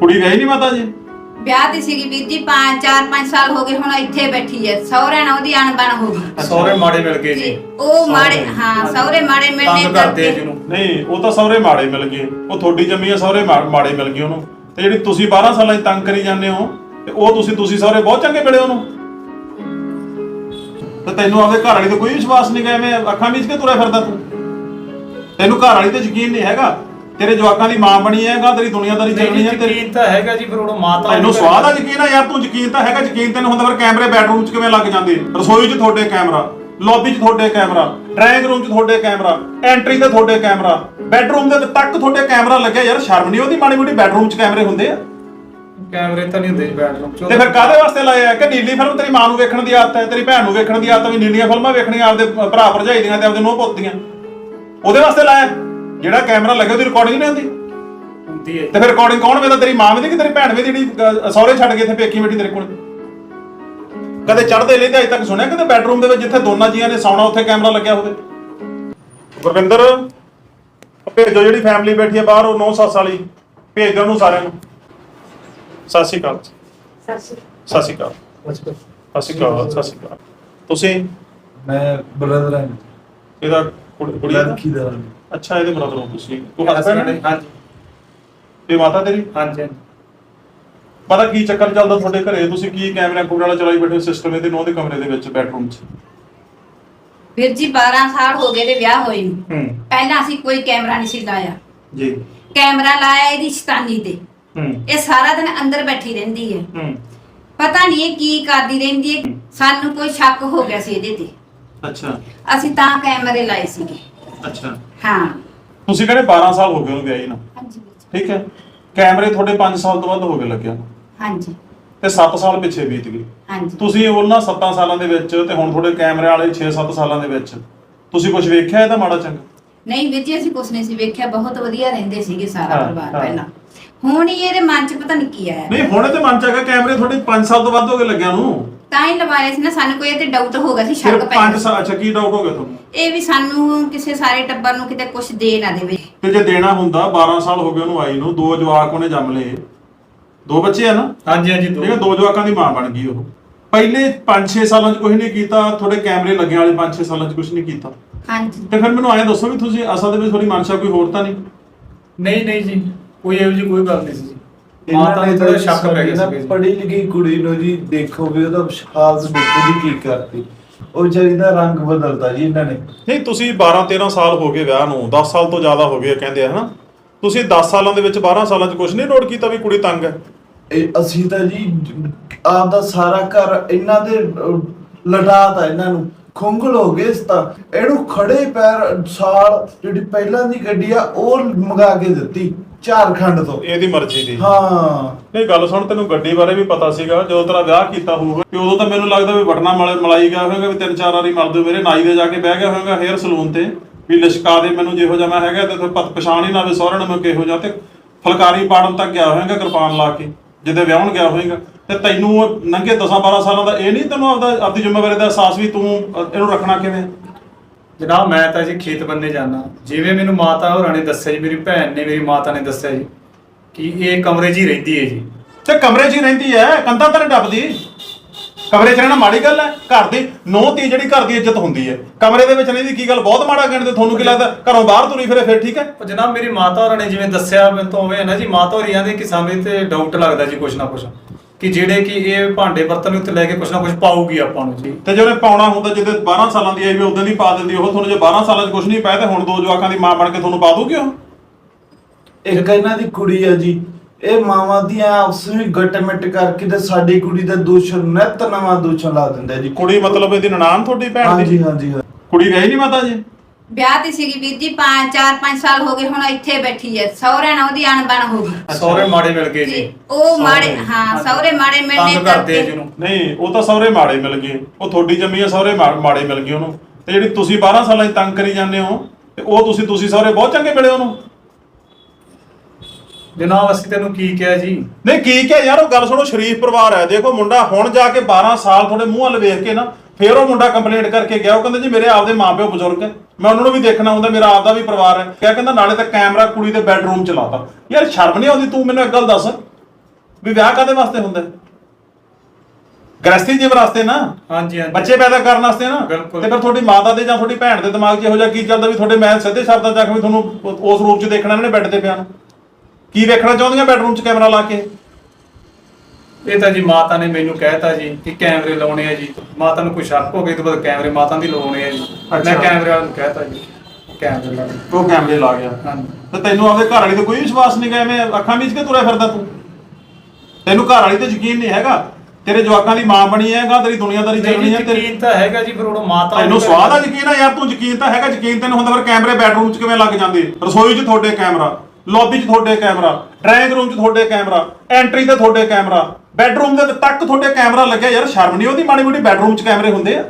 ਕੁੜੀ ਵਿਆਹੀ ਨਹੀਂ ਮਾਤਾ ਜੀ? ਵਿਆਹ ਦੀ ਸੀਗੀ ਵੀਰ ਜੀ 5 4 5 ਸਾਲ ਹੋ ਗਏ ਹੁਣ ਇੱਥੇ ਬੈਠੀ ਐ। ਸਹੁਰੇ ਨਾਲ ਉਹਦੀ ਅਣਬਣ ਹੋ ਗਈ। ਸਹੁਰੇ ਮਾੜੇ ਮਿਲ ਗਏ ਜੀ। ਉਹ ਮਾੜੇ ਹਾਂ ਸਹੁਰੇ ਮਾੜੇ ਮਿਲਣੇ ਤੰਗ ਕਰਦੇ ਆ ਜਿਹਨੂੰ ਨਹੀਂ ਉਹ ਤਾਂ ਸਹੁਰੇ ਮਾੜੇ ਮਿਲ ਗਏ। ਉਹ ਤੁਹਾਡੀ ਜੰਮੀ ਆ ਸਹੁਰੇ ਮਾ- ਮਾੜੇ ਮਿਲ ਗਏ ਉਹਨੂੰ। ਤੇ ਜਿਹੜੀ ਤੁਸੀਂ 12 ਸਾਲਾਂ 'ਚ ਤੰਗ ਕਰੀ ਜਾਂਦੇ ਹੋ ਤੇ ਉਹ ਤੁਸੀਂ ਤੁਸੀਂ ਸਹੁਰੇ ਬਹੁਤ ਚੰਗੇ ਮਿਲੇ ਉਹਨੂੰ। ਤੇ ਤੈਨੂੰ ਆਪਦੇ ਘਰ ਵਾਲੀ ਤੇ ਕੋਈ ਵਿਸ਼ਵਾਸ ਨਹੀਂ ਗਾ ਐਵੇਂ ਅੱਖਾਂ ਵਿੱਚ ਕੇ ਤੁਰਿਆ ਫਿਰਦਾ ਤੂੰ। ਤੈਨੂੰ ਘਰ ਵਾਲੀ ਤੇ ਯਕੀਨ ਨਹੀਂ ਹੈਗਾ। ਤੇਰੇ ਜਵਾਕਾਂ ਦੀ ਮਾਂ ਬਣੀ ਹੈਗਾ ਤੇਰੀ ਦੁਨੀਆਦਾਰੀ ਚੱਲਣੀ ਹੈ ਤੇਰੀ ਯਕੀਨ ਤਾਂ ਹੈਗਾ ਜੀ ਫਿਰ ਉਹ ਮਾਤਾ ਤੈਨੂੰ ਸਵਾਦ ਆ ਯਕੀਨ ਆ ਯਾਰ ਤੂੰ ਯਕੀਨ ਤਾਂ ਹੈਗਾ ਯਕੀਨ ਤੈਨੂੰ ਹੁੰਦਾ ਪਰ ਕੈਮਰੇ ਬੈਡਰੂਮ 'ਚ ਕਿਵੇਂ ਲੱਗ ਜਾਂਦੇ? ਰਸੋਈ 'ਚ ਤੁਹਾਡੇ ਕੈਮਰਾ ਲੌਬੀ 'ਚ ਤੁਹਾਡੇ ਕੈਮਰਾ ਡਰਾਇੰਗ ਰੂਮ 'ਚ ਤੁਹਾਡੇ ਕੈਮਰਾ ਐਂਟਰੀ ਤੇ ਤੁਹਾਡੇ ਕੈਮਰਾ ਬੈਡਰੂਮ ਦੇ ਤੱਕ ਤੁਹਾਡੇ ਕੈਮਰਾ ਲੱਗਿਆ ਯਾਰ ਸ਼ਰਮ ਨਹੀਂ ਉਹਦੀ ਮਾੜੀ ਮੋਟੀ ਬੈਡਰੂਮ 'ਚ ਕੈਮਰੇ ਹੁੰਦੇ ਆ? ਕੈਮਰੇ ਤਾਂ ਨਹੀਂ ਹੁੰਦੇ ਜੀ ਬੈਡਰੂਮ ਚ। ਤੇ ਫਿਰ ਕਾਹਦੇ ਵਾਸਤੇ ਲਾਏ ਆ? ਕਿ ਨੀਲੀ ਫਿਲਮ ਤੇਰੀ ਮਾਂ ਨੂੰ ਵੇਖਣ ਦੀ ਆਦਤ ਹੈ ਤੇਰੀ ਭੈਣ ਨੂੰ ਵੇਖਣ ਦੀ ਆਦਤ ਹੈ ਵੀ ਨੀਲੀਆਂ ਫਿਲਮਾਂ ਵੇਖਣੀਆਂ ਆਪਦੇ ਭਰਾ ਭਰਜਾਈ ਦੀਆਂ ਤੇ ਆਪਦੇ ਨੂੰਹ ਪੁੱਤ ਦੀਆਂ। ਉਹਦੇ ਵਾਸਤੇ ਲਾਇਆ? ਜਿਹੜਾ ਕੈਮਰਾ ਲੱਗਿਆ ਉਹਦੀ ਰਿਕਾਰਡਿੰਗ ਨਹੀਂ ਹੁੰਦੀ? ਹੁੰਦੀ ਹੈ ਤੇ ਫਿਰ ਰਿਕਾਰਡਿੰਗ ਕੌਣ ਵੇਦਾ ਤੇਰੀ ਮਾਂ ਵੇਦੀ ਕਿ ਤੇਰੀ ਭੈਣ ਵੇਦੀ ਜਿਹੜੀ ਸਹੁਰੇ ਛੱਡ ਕੇ ਇੱਥੇ ਪੇਕੀ ਬੈਠੀ ਤੇਰੇ ਕੋਲ? ਕਦੇ ਚੜਦੇ ਲੈਂਦੇ ਅਜੇ ਤੱਕ ਸੁਣਿਆ ਕਦੇ ਬੈਡਰੂਮ ਦੇ ਵਿੱਚ ਜਿੱਥੇ ਦੋਨਾਂ ਜੀਆਂ ਨੇ ਸੌਣਾ ਉੱਥੇ ਕੈਮਰਾ ਲੱਗਿਆ ਹੋਵੇ? ਗੁਰਵਿੰਦਰ ਭੇਜੋ ਜਿਹੜੀ ਫੈਮਿਲੀ ਬੈਠੀ ਹੈ ਬਾਹਰ ਉਹ 9 ਸੱਸ ਵਾਲੀ। ਭੇਜ ਦਿਓ ਉਹਨੂੰ ਸਾਰਿਆਂ ਨੂੰ। ਸਤਿ ਸ਼੍ਰੀ ਅਕਾਲ। ਸਤਿ ਸ਼੍ਰੀ ਅਕਾਲ। ਸਤਿ ਸ਼੍ਰੀ ਅਕਾਲ। ਸਤਿ ਸ਼੍ਰੀ ਅਕਾਲ। ਤੁਸੀਂ? ਮੈਂ ਬ੍ਰਦਰ ਹਾਂ ਇਹਦਾ ਕੁੜੀ ਕੁੜੀ ਦਾ ਲੜਕੀ ਦਾ ਅੱਛਾ ਇਹਦੇ ਬਰਾਬਰ ਹੋ ਤੁਸੀਂ। ਤੂੰ ਹਸਬੈਂਡ ਹੈ ਹਾਂਜੀ। ਤੇ ਮਾਤਾ ਤੇਰੀ? ਹਾਂਜੀ ਪਤਾ ਕੀ ਚੱਕਰ ਚੱਲਦਾ ਤੁਹਾਡੇ ਘਰੇ? ਤੁਸੀਂ ਕੀ ਕੈਮਰਾ ਕੁਮਰਾ ਵਾਲਾ ਚਲਾਈ ਬੈਠੇ ਸਿਸਟਮ ਇਹਦੇ ਨੌ ਦੇ ਕਮਰੇ ਦੇ ਵਿੱਚ ਬੈਡਰੂਮ 'ਚ? ਵੀਰ ਜੀ 12 ਸਾਲ ਹੋ ਗਏ ਤੇ ਵਿਆਹ ਹੋਏ ਨੂੰ। ਹੂੰ। ਪਹਿਲਾਂ ਅਸੀਂ ਕੋਈ ਕੈਮਰਾ ਨਹੀਂ ਸੀ ਲਾਇਆ। ਜੀ। ਕੈਮਰਾ ਲਾਇਆ ਇਹਦੀ ਸ਼ਤਾਨੀ ਤੇ। ਹੂੰ। ਇਹ ਸਾਰਾ ਦਿਨ ਅੰਦਰ ਬੈਠੀ ਰਹਿੰਦੀ ਹੈ। ਹੂੰ। ਪਤਾ ਨਹੀਂ ਇਹ ਕੀ ਕਰਦੀ ਰਹਿੰਦੀ ਹੈ। ਸਾਨੂੰ ਕੋਈ ਸ਼ੱਕ ਹੋ ਗਿਆ ਸੀ ਇਹਦੇ ਤੇ। ਅੱਛਾ। ਅਸੀਂ ਤਾਂ ਕੈਮਰੇ ਲਾਏ ਸੀਗੇ। ਅੱਛਾ। ਹਾਂ। ਤੁਸੀਂ ਕਹਿੰਦੇ 12 ਸਾਲ ਹੋ ਗਏ ਉਹਨੂੰ ਵਿਆਹੀ ਨੂੰ? ਹਾਂਜੀ ਵੀਰ ਜੀ। ਠੀਕ ਹੈ। ਕੈਮਰੇ ਤੁਹਾਡੇ 5 ਸਾਲ ਤੋਂ ਵੱਧ ਹੋ ਗਏ ਲੱਗਿਆ ਨੂੰ। ਹਾਂਜੀ। ਤੇ 7 ਸਾਲ ਪਿੱਛੇ ਬੀਤ ਗਏ। ਹਾਂਜੀ। ਤੁਸੀਂ ਉਹਨਾਂ 7 ਸਾਲਾਂ ਦੇ ਵਿੱਚ ਤੇ ਹੁਣ ਤੁਹਾਡੇ ਕੈਮਰੇ ਵਾਲੇ 6-7 ਸਾਲਾਂ ਦੇ ਵਿੱਚ। ਤੁਸੀਂ ਕੁਝ ਵੇਖਿਆ ਇਹਦਾ ਮਾੜਾ ਚੰਗਾ? ਨਹੀਂ ਵੀਰ ਜੀ ਅਸੀਂ ਕੁਛ ਨਹੀਂ ਸੀ ਵੇਖਿਆ। ਬਹੁਤ ਵਧੀਆ ਰਹਿੰਦੇ ਸੀਗੇ ਸਾਰਾ ਹਾਂ, ਪਰਿਵਾਰ ਹਾਂ। ਪਹਿਲਾਂ। ਹੁਣ ਹੀ ਇਹਦੇ ਮਨ 'ਚ ਪਤਾ ਨਹੀਂ ਕੀ ਆਇਆ। ਨਹੀਂ ਹੁਣ ਤੇ ਮਨ ਚ ਆ ਗਿਆ ਕੈਮਰੇ ਤੁਹਾਡੇ 5 ਸਾਲ ਤੋਂ ਵੱਧ ਹੋ ਗਏ ਲੱਗਿਆ ਨੂੰ। ਤਾਂ ਹੀ ਲਵਾਏ ਸੀ ਨਾ ਸਾਨੂੰ ਕੋਈ ਇਹ ਤੇ ਡਾਊਟ ਹੋ ਗਿਆ ਸੀ ਸਿਰਫ ਸ਼ੱਕ ਪੈ 5 ਗਿਆ। ਸਾਲ ਅੱਛਾ ਕੀ ਡਾਊਟ ਹੋ ਗਿਆ ਤੁਹਾਨੂੰ? ਇਹ ਵੀ ਸਾਨੂੰ ਕਿਸੇ ਸਾਰੇ ਟੱਬਰ ਨੂੰ ਕਿਤੇ ਕੁਝ ਦੇ ਨਾ ਦੇਵੇ। ਤੇ ਜੇ ਦੇਣਾ ਹੁੰਦਾ 12 ਸਾਲ ਹੋ ਗਏ ਉਹਨੂੰ ਆਈ ਨੂੰ ਦੋ ਜਵਾਕ ਉਹਨੇ ਜੰਮ ਲਏ। ਦੋ ਬੱਚੇ ਆ ਨਾ? ਹਾਂਜੀ ਹਾਂਜੀ ਦੋ। ਠੀਕ ਹੈ ਦੋ ਜਵਾਕਾਂ ਦੀ ਮਾਂ ਬਣ ਗਈ ਉਹ। ਪਹਿਲੇ 5-6 ਸਾਲਾਂ 'ਚ ਕੁਝ ਨਹੀਂ ਕੀਤਾ ਤੁਹਾਡੇ ਕੈਮਰੇ ਲੱਗਣ ਵਾਲੇ 5-6 ਸਾਲਾਂ 'ਚ ਕੁਝ ਨਹੀਂ ਕੀਤਾ। ਹਾਂਜੀ। ਤੇ ਫਿਰ ਮੈਨੂੰ ਐਂ ਦੱਸੋ ਵੀ ਤੁਸੀਂ ਅਸਲ ਦੇ ਵਿੱਚ ਤੁਹਾਡੀ ਮਨਸ਼ਾ ਕੋਈ ਹੋਰ ਤਾਂ ਨਹੀਂ ਨਹੀਂ ਨਹੀਂ ਜੀ। ਕੋਈ ਇਹੋ ਜਿਹੀ ਕੋਈ ਗੱਲ ਨਹੀਂ ਸੀ। ਜੀ ਮਾਤਾ ਨੂੰ ਥੋੜਾ ਸ਼ੱਕ ਪੈ ਗਿਆ ਸੀ ਪੜ੍ਹੀ ਲਿਖੀ ਕੁੜੀ ਨੂੰ ਜੀ ਦੇਖੋ ਵੀ ਉਹਦਾ ਹਾਲਤ ਦੇਖੋ ਜੀ ਕੀ ਕਰਤੀ ਉਹ ਵਿਚਾਰੀ ਦਾ ਰੰਗ ਬਦਲਤਾ ਜੀ ਇਹਨਾਂ ਨੇ। ਨਹੀਂ ਤੁਸੀਂ 12-13 ਸਾਲ ਹੋ ਗਏ ਵਿਆਹ ਨੂੰ 10 ਸਾਲ ਤੋਂ ਜ਼ਿਆਦਾ ਹੋ ਗਏ ਆ ਕਹਿੰਦੇ ਆ ਹਨਾ? ਤੁਸੀਂ 10 ਸਾਲਾਂ ਦੇ ਵਿੱਚ 12 ਸਾਲਾਂ 'ਚ ਕੁਝ ਨਹੀਂ ਨੋਟ ਕੀਤਾ ਵੀ ਕੁੜੀ ਤੰਗ ਹੈ? ਇਹ ਅਸੀਂ ਤਾਂ ਜੀ ਆਪ ਦਾ ਸਾਰਾ ਘਰ ਇਹਨਾਂ ਦੇ ਲਟਾਤਾ ਇਹਨਾਂ ਨੂੰ। ਖੁੰਗਲ ਹੋ ਗਏ ਤਾਂ। ਇਹਨੂੰ ਖੜੇ ਪੈਰ ਸਾਲ ਜਿਹੜੀ ਪਹਿਲਾਂ ਦੀ ਗੱਡੀ ਆ ਉਹ ਮੰਗਾ ਕੇ ਦਿੱਤੀ। ਝਾਰਖੰਡ ਤੋਂ। ਇਹਦੀ ਮਰਜ਼ੀ ਦੀ। ਹਾਂ। ਨਹੀਂ ਗੱਲ ਸੁਣ ਤੈਨੂੰ ਗੱਡੀ ਬਾਰੇ ਵੀ ਪਤਾ ਸੀਗਾ। ਜਦੋਂ ਤੇਰਾ ਵਿਆਹ ਕੀਤਾ ਹੋਊਗਾ ਤੇ ਉਦੋਂ ਤਾਂ ਮੈਨੂੰ ਲੱਗਦਾ ਵੀ ਵਟਣਾ ਮਲ ਮਲਾਈ ਗਿਆ ਹੋਵੇਗਾ ਵੀ ਤਿੰਨ ਚਾਰ ਵਾਰੀ ਮਲ ਦੋ ਮੇਰੇ ਨਾਈ ਦੇ ਜਾ ਕੇ ਬਹਿ ਗਿਆ ਹੋਵੇਗਾ ਹੇਅਰ ਸਲੂਨ ਤੇ ਵੀ ਲਿਸ਼ਕਾ ਦੇ ਮੈਨੂੰ ਜਿਹੋ ਜਿਹਾ ਮੈਂ ਹੈਗਾ ਤੇ ਪਤ ਪਛਾਣ ਹੀ ਨਾ ਆਵੇ ਸਹੁਰੇ ਨੂੰ ਮੈਂ ਕਿਹੋ ਜਿਹਾ ਤੇ ਫਲਕਾਰੀ ਪਾੜਨ ਤੱਕ ਗਿਆ ਹੋਵੇਗਾ ਕਿਰਪਾਨ ਲਾ ਕੇ ਜਿੱਦੇ ਵਿਆਹਣ ਗਿਆ ਹੋਵੇਗਾ। ਤੇ ਤੈਨੂੰ ਨੰਗੇ 10 12 ਸਾਲਾਂ ਦਾ ਇਹ ਨਹੀਂ ਤੈਨੂੰ ਆਪਦਾ ਆਪਦੀ ਜ਼ਿੰਮੇਵਾਰੀ ਦਾ ਅਹਿਸਾਸ ਵੀ ਤੂੰ ਇਹਨੂੰ ਰੱਖਣਾ ਕਿਵੇਂ? ਜਨਾਬ ਮੈਂ ਤਾਂ ਜੀ ਖੇਤ ਬੰਨੇ ਜਾਣਾ ਜਿਵੇਂ ਮੈਨੂੰ ਮਾਤਾ ਹੋਰਾਂ ਨੇ ਦੱਸਿਆ ਜੀ ਮੇਰੀ ਭੈਣ ਨੇ ਮੇਰੀ ਮਾਤਾ ਨੇ ਦੱਸਿਆ ਜੀ ਕਿ ਇਹ ਕਮਰੇ 'ਚ ਹੀ ਰਹਿੰਦੀ ਹੈ ਜੀ। ਤੇ ਕਮਰੇ 'ਚ ਹੀ ਰਹਿੰਦੀ ਐ ਕੰਧਾਂ ਤਾਂ ਟੱਪਦੀ? ਕਮਰੇ 'ਚ ਰਹਿਣਾ ਮਾੜੀ ਗੱਲ ਐ ਘਰ ਦੀ ਨੌ ਤੀ ਜਿਹੜੀ ਘਰ ਦੀ ਇੱਜ਼ਤ ਹੁੰਦੀ ਐ ਕਮਰੇ ਦੇ ਵਿੱਚ ਰਹਿੰਦੀ ਕੀ ਗੱਲ? ਬਹੁਤ ਮਾੜਾ ਕਹਿੰਦੇ ਤੁਹਾਨੂੰ ਕੀ ਲੱਗਦਾ? ਘਰੋਂ ਬਾਹਰ ਤੁਰੀ ਫਿਰੇ ਫਿਰ ਠੀਕ ਐ ਪਰ ਜਨਾਬ ਮੇਰੀ ਮਾਤਾ ਹੋਰਾਂ ਨੇ ਜਿਵੇਂ ਦੱਸਿਆ ਮੈਨੂੰ ਤਾਂ ਉਵੇਂ ਹੈ ਨਾ ਜੀ ਮਾਤਾ ਹੋਰੀ ਆਂਦੇ ਕਿ ਤੇ ਡਾਊਟ ਲੱਗਦਾ ਜੀ ਕੁਛ ਨਾ ਕੁਛ। ਕਿ ਜਿਹੜੇ ਕਿ ਇਹ ਭਾਂਡੇ ਬਰਤਨ ਉੱਤੇ ਲੈ ਕੇ ਕੁਛ ਨਾ ਕੁਛ ਪਾਊਗੀ ਆਪਾਂ ਨੂੰ ਜੀ। ਤੇ ਜਿਹੜੇ ਪਾਉਣਾ ਹੁੰਦਾ ਜਿਹਦੇ 12 ਸਾਲਾਂ ਦੀ ਆਈ ਵੀ ਉਦੋਂ ਦੀ ਪਾ ਦਿੰਦੀ ਉਹ ਤੁਹਾਨੂੰ ਜੇ 12 ਸਾਲਾਂ 'ਚ ਕੁਝ ਨਹੀਂ ਪਾਇਆ ਤੇ ਹੁਣ ਦੋ ਜਵਾਕਾਂ ਦੀ ਮਾਂ ਬਣ ਕੇ ਤੁਹਾਨੂੰ ਪਾ ਦੂਗੀ ਉਹ? ਇੱਕ ਇਹਨਾਂ ਦੀ ਕੁੜੀ ਆ ਜੀ। ਇਹ ਮਾਵਾਂ ਦੀਆਂ ਆਪਸ ਵਿੱਚ ਗੱਟਮਿਟ ਕਰਕੇ ਤੇ ਸਾਡੀ ਕੁੜੀ ਦਾ ਦੂਸ਼ਣ ਨਿਤ ਨਵਾਂ ਦੂਸ਼ਣ ਲਾ ਦਿੰਦੇ ਜੀ। ਕੁੜੀ ਮਤਲਬ ਇਹਦੀ ਨਨਾਣ ਤੁਹਾਡੀ ਭੈਣ ਹਾਂਜੀ ਦੀ? ਹਾਂਜੀ ਹਾਂ। ਕੁੜੀ ਵਿਆਹੀ ਨਹੀਂ ਮਾਤਾ ਜੀ? ਵਿਆਹ ਦੀ ਸੀਗੀ ਵੀਰ ਜੀ 5 4 5 ਸਾਲ ਹੋ ਗਏ ਹੁਣ ਇੱਥੇ ਬੈਠੀ ਹੈ ਸਹੁਰੇ ਨਾਲ ਉਹਦੀ ਅਣਬਣ ਹੋ ਗਈ। ਸਹੁਰੇ ਮਾੜੇ ਮਿਲ ਗਏ ਜੀ। ਉਹ ਮਾੜੇ। ਹਾਂ ਸਹੁਰੇ ਮਾੜੇ ਮਿਲਣੇ ਤੰਗ ਕਰਦੇ ਆ ਜਿਹਨੂੰ ਨਹੀਂ ਉਹ ਤਾਂ ਸਹੁਰੇ ਮਾੜੇ ਮਿਲ ਗਏ। ਉਹ ਤੁਹਾਡੀ ਜੰਮੀ ਆ ਸਹੁਰੇ ਮਾ- ਮਾੜੇ ਮਿਲ ਗਏ ਉਹਨੂੰ। ਤੇ ਜਿਹੜੀ ਤੁਸੀਂ 12 ਸਾਲਾਂ 'ਚ ਤੰਗ ਕਰੀ ਜਾਂਦੇ ਹੋ ਤੇ ਉਹ ਤੁਸੀਂ ਤੁਸੀਂ ਸਹੁਰੇ ਬਹੁਤ ਚੰਗੇ ਮਿਲੇ ਉਹਨੂੰ। ਜਨਾਬ ਅਸੀਂ ਤੈਨੂੰ ਕੀ ਕਿਹਾ ਜੀ? ਨਹੀਂ ਕੀ ਕਿ ਯਾਰ ਉਹ ਗੱਲ ਸੁਣੋ ਸ਼ਰੀਫ ਪਰਿਵਾਰ ਹੈ। ਦੇਖੋ ਮੁੰਡਾ ਹੁਣ ਜਾ ਕੇ 12 ਸਾਲ ਤੁਹਾਡੇ ਮੂੰਹ ਵੱਲ ਵੇਖ ਕੇ ਨਾ ਫੇਰ ਉਹ ਮੁੰਡਾ ਕੰਪਲੇਂਟ ਕਰਕੇ ਗਿਆ ਉਹ ਕਹਿੰਦਾ ਜੀ ਮੇਰੇ ਆਪਦੇ ਮਾਪਿਓ ਬਜ਼ੁਰਗ ਹੈ ਮੈਂ ਉਹਨਾਂ ਨੂੰ ਵੀ ਦੇਖਣਾ ਹੁੰਦਾ ਮੇਰਾ ਆਪਦਾ ਵੀ ਪਰਿਵਾਰ ਹੈ। ਕਿਹਾ ਕਹਿੰਦਾ ਨਾਲੇ ਤਾਂ ਕੈਮਰਾ ਕੁੜੀ ਦੇ ਬੈਡਰੂਮ ਚ ਲਾਤਾ। ਯਾਰ ਸ਼ਰਮ ਨਹੀਂ ਆਉਂਦੀ ਤੂੰ ਮੈਨੂੰ ਇੱਕ ਗੱਲ ਦੱਸ ਵੀ ਵਿਆਹ ਕਾਦੇ ਵਾਸਤੇ ਹੁੰਦਾ? ਹੈ? ਗ੍ਰਸਤੀ ਜੀਵਨ ਵਾਸਤੇ ਨਾ। ਹਾਂਜੀ ਹਾਂਜੀ। ਬੱਚੇ ਪੈਦਾ ਕਰਨ ਵਾਸਤੇ ਨਾ। ਬਿਲਕੁਲ। ਤੇ ਫਿਰ ਤੁਹਾਡੀ ਮਾਤਾ ਦੇ ਜਾਂ ਤੁਹਾਡੀ ਭੈਣ ਦੇ ਦਿਮਾਗ 'ਚ ਇਹੋ ਜਿਹਾ ਕੀ ਚੱਲਦਾ ਵੀ ਤੁਹਾਡੇ ਮੈਂ ਸਿੱਧੇ ਸ਼ਬਦਾਂ 'ਚ ਆਖ ਵੀ ਤੁਹਾਨੂੰ ਉਸ ਰੂਪ 'ਚ ਦੇਖਣਾ ਇਹਨਾਂ ਨੇ ਬੈੱਡ ਤੇ ਪਿਆ। ਨੂੰ ਕੀ ਵੇਖਣਾ ਚਾਹੁੰਦੀਆਂ ਬੈੱਡਰੂਮ 'ਚ ਕੈਮਰਾ ਲਾ ਕੇ? ਇਹ ਤਾਂ ਜੀ ਮਾਤਾ ਨੇ ਮੈਨੂੰ ਕਹਿਤਾ ਜੀ ਕਿ ਕੈਮਰੇ ਲਾਉਣੇ ਆ ਜੀ। ਮਾਤਾ ਨੂੰ ਕੋਈ ਸ਼ੱਕ ਹੋ ਗਿਆ ਤੇ ਬਾਅਦ ਕੈਮਰੇ ਮਾਤਾ ਦੀ ਲਾਉਣੇ ਆ ਜੀ। ਮੈਂ। ਕੈਮਰੇ ਵਾਲੇ ਨੂੰ ਕਹਿਤਾ ਜੀ ਕੈਮਰੇ ਲਾ। ਉਹ ਕੈਮਰੇ ਲਾ ਗਿਆ। ਤੇ ਤੈਨੂੰ ਆਪਦੇ ਘਰ ਵਾਲੀ ਤੇ ਕੋਈ ਵਿਸ਼ਵਾਸ ਨਹੀਂ ਗਿਆ ਐਵੇਂ ਅੱਖਾਂ ਮੀਚ ਕੇ ਤੁਰਿਆ ਫਿਰਦਾ ਤੂੰ। ਤੈਨੂੰ ਘਰ ਵਾਲੀ ਤੇ ਯਕੀਨ ਨਹੀਂ ਹੈਗਾ। ਤੇਰੇ ਜਵਾਕਾਂ ਦੀ ਮਾਂ ਬਣੀ ਹੈਗਾ ਤੇਰੀ ਦੁਨੀਆਦਾਰੀ ਚੱਲਣੀ ਹੈ ਤੇਰੀ ਯਕੀਨ ਤਾਂ ਹੈਗਾ ਜੀ ਫਿਰ ਉਹ ਮਾਤਾ ਤੈਨੂੰ ਸਵਾਦ ਆ ਯਕੀਨ ਆ ਯਾਰ ਤੂੰ? ਯਕੀਨ ਤਾਂ ਹੈਗਾ ਯਕੀਨ ਤੈਨੂੰ ਹੁੰਦਾ ਪਰ ਕੈਮਰੇ ਬੈਡਰੂਮ 'ਚ ਕਿਵੇਂ ਲੱਗ ਜਾਂਦੇ? ਰਸੋਈ 'ਚ ਤੁਹਾਡੇ ਕੈਮਰਾ ਲੌਬੀ 'ਚ ਤੁਹਾਡੇ ਕੈਮਰਾ ਡਰਾਇੰਗ ਰੂਮ 'ਚ ਤੁਹਾਡੇ ਕੈਮਰਾ ਐਂਟਰੀ ਤੇ ਤੁਹਾਡੇ ਕੈਮਰਾ। ਬੈਡਰੂਮ ਦੇ ਤੱਕ ਤੁਹਾਡੇ ਕੈਮਰਾ ਲੱਗਿਆ ਯਾਰ ਸ਼ਰਮ ਨਹੀਂ ਉਹਦੀ ਮਾੜੀ ਮੋਟੀ ਬੈਡਰੂਮ 'ਚ ਕੈਮਰੇ ਹੁੰਦੇ ਆ।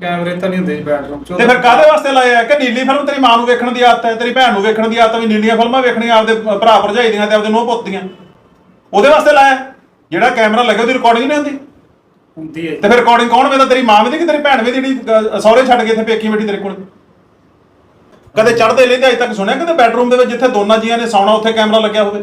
ਕੈਮਰੇ ਤਾਂ ਨਹੀਂ ਹੁੰਦੇ ਜੀ ਬੈਡਰੂਮ ਚ। ਤੇ ਫਿਰ ਕਾਹਦੇ ਵਾਸਤੇ ਲਾਏ ਆ? ਕਿ ਨੀਲੀ ਫਿਲਮ ਤੇਰੀ ਮਾਂ ਨੂੰ ਵੇਖਣ ਦੀ ਆਦਤ ਹੈ ਤੇਰੀ ਭੈਣ ਨੂੰ ਵੇਖਣ ਦੀ ਆਦਤ ਵੀ ਨੀਲੀਆਂ ਫਿਲਮਾਂ ਵੇਖਣੀਆਂ ਆਪਦੇ ਭਰਾ ਭਰਜਾਈ ਦੀਆਂ ਤੇ ਆਪਦੇ ਨੂੰਹ ਪੁੱਤ ਦੀਆਂ। ਉਹਦੇ ਵਾਸਤੇ ਲਾਇਆ? ਜਿਹੜਾ ਕੈਮਰਾ ਲੱਗਿਆ ਉਹਦੀ ਰਿਕਾਰਡਿੰਗ ਨਹੀਂ ਹੁੰਦੀ? ਹੁੰਦੀ ਹੈ ਤੇ ਫਿਰ ਰਿਕਾਰਡਿੰਗ ਕੌਣ ਵੇਦਾ ਤੇਰੀ ਮਾਂ ਵੇਦੀ ਕਿ ਤੇਰੀ ਭੈਣ ਵੇਦੀ ਜਿਹੜੀ ਸਹੁਰੇ ਛੱਡ ਕੇ ਇੱਥੇ ਪੇਕੀ ਬੈਠੀ ਤੇਰੇ ਕੋਲ। ਕਦੇ ਚੜਦੇ ਲੈਂਦੇ ਅਜੇ ਤੱਕ ਸੁਣਿਆ? ਕਦੇ ਬੈਡਰੂਮ ਦੇ ਵਿੱਚ ਜਿੱਥੇ ਦੋਨਾਂ ਜੀਆਂ ਨੇ ਸੌਣਾ ਉੱਥੇ ਕੈਮਰਾ ਲੱਗਿਆ ਹੋਵੇ।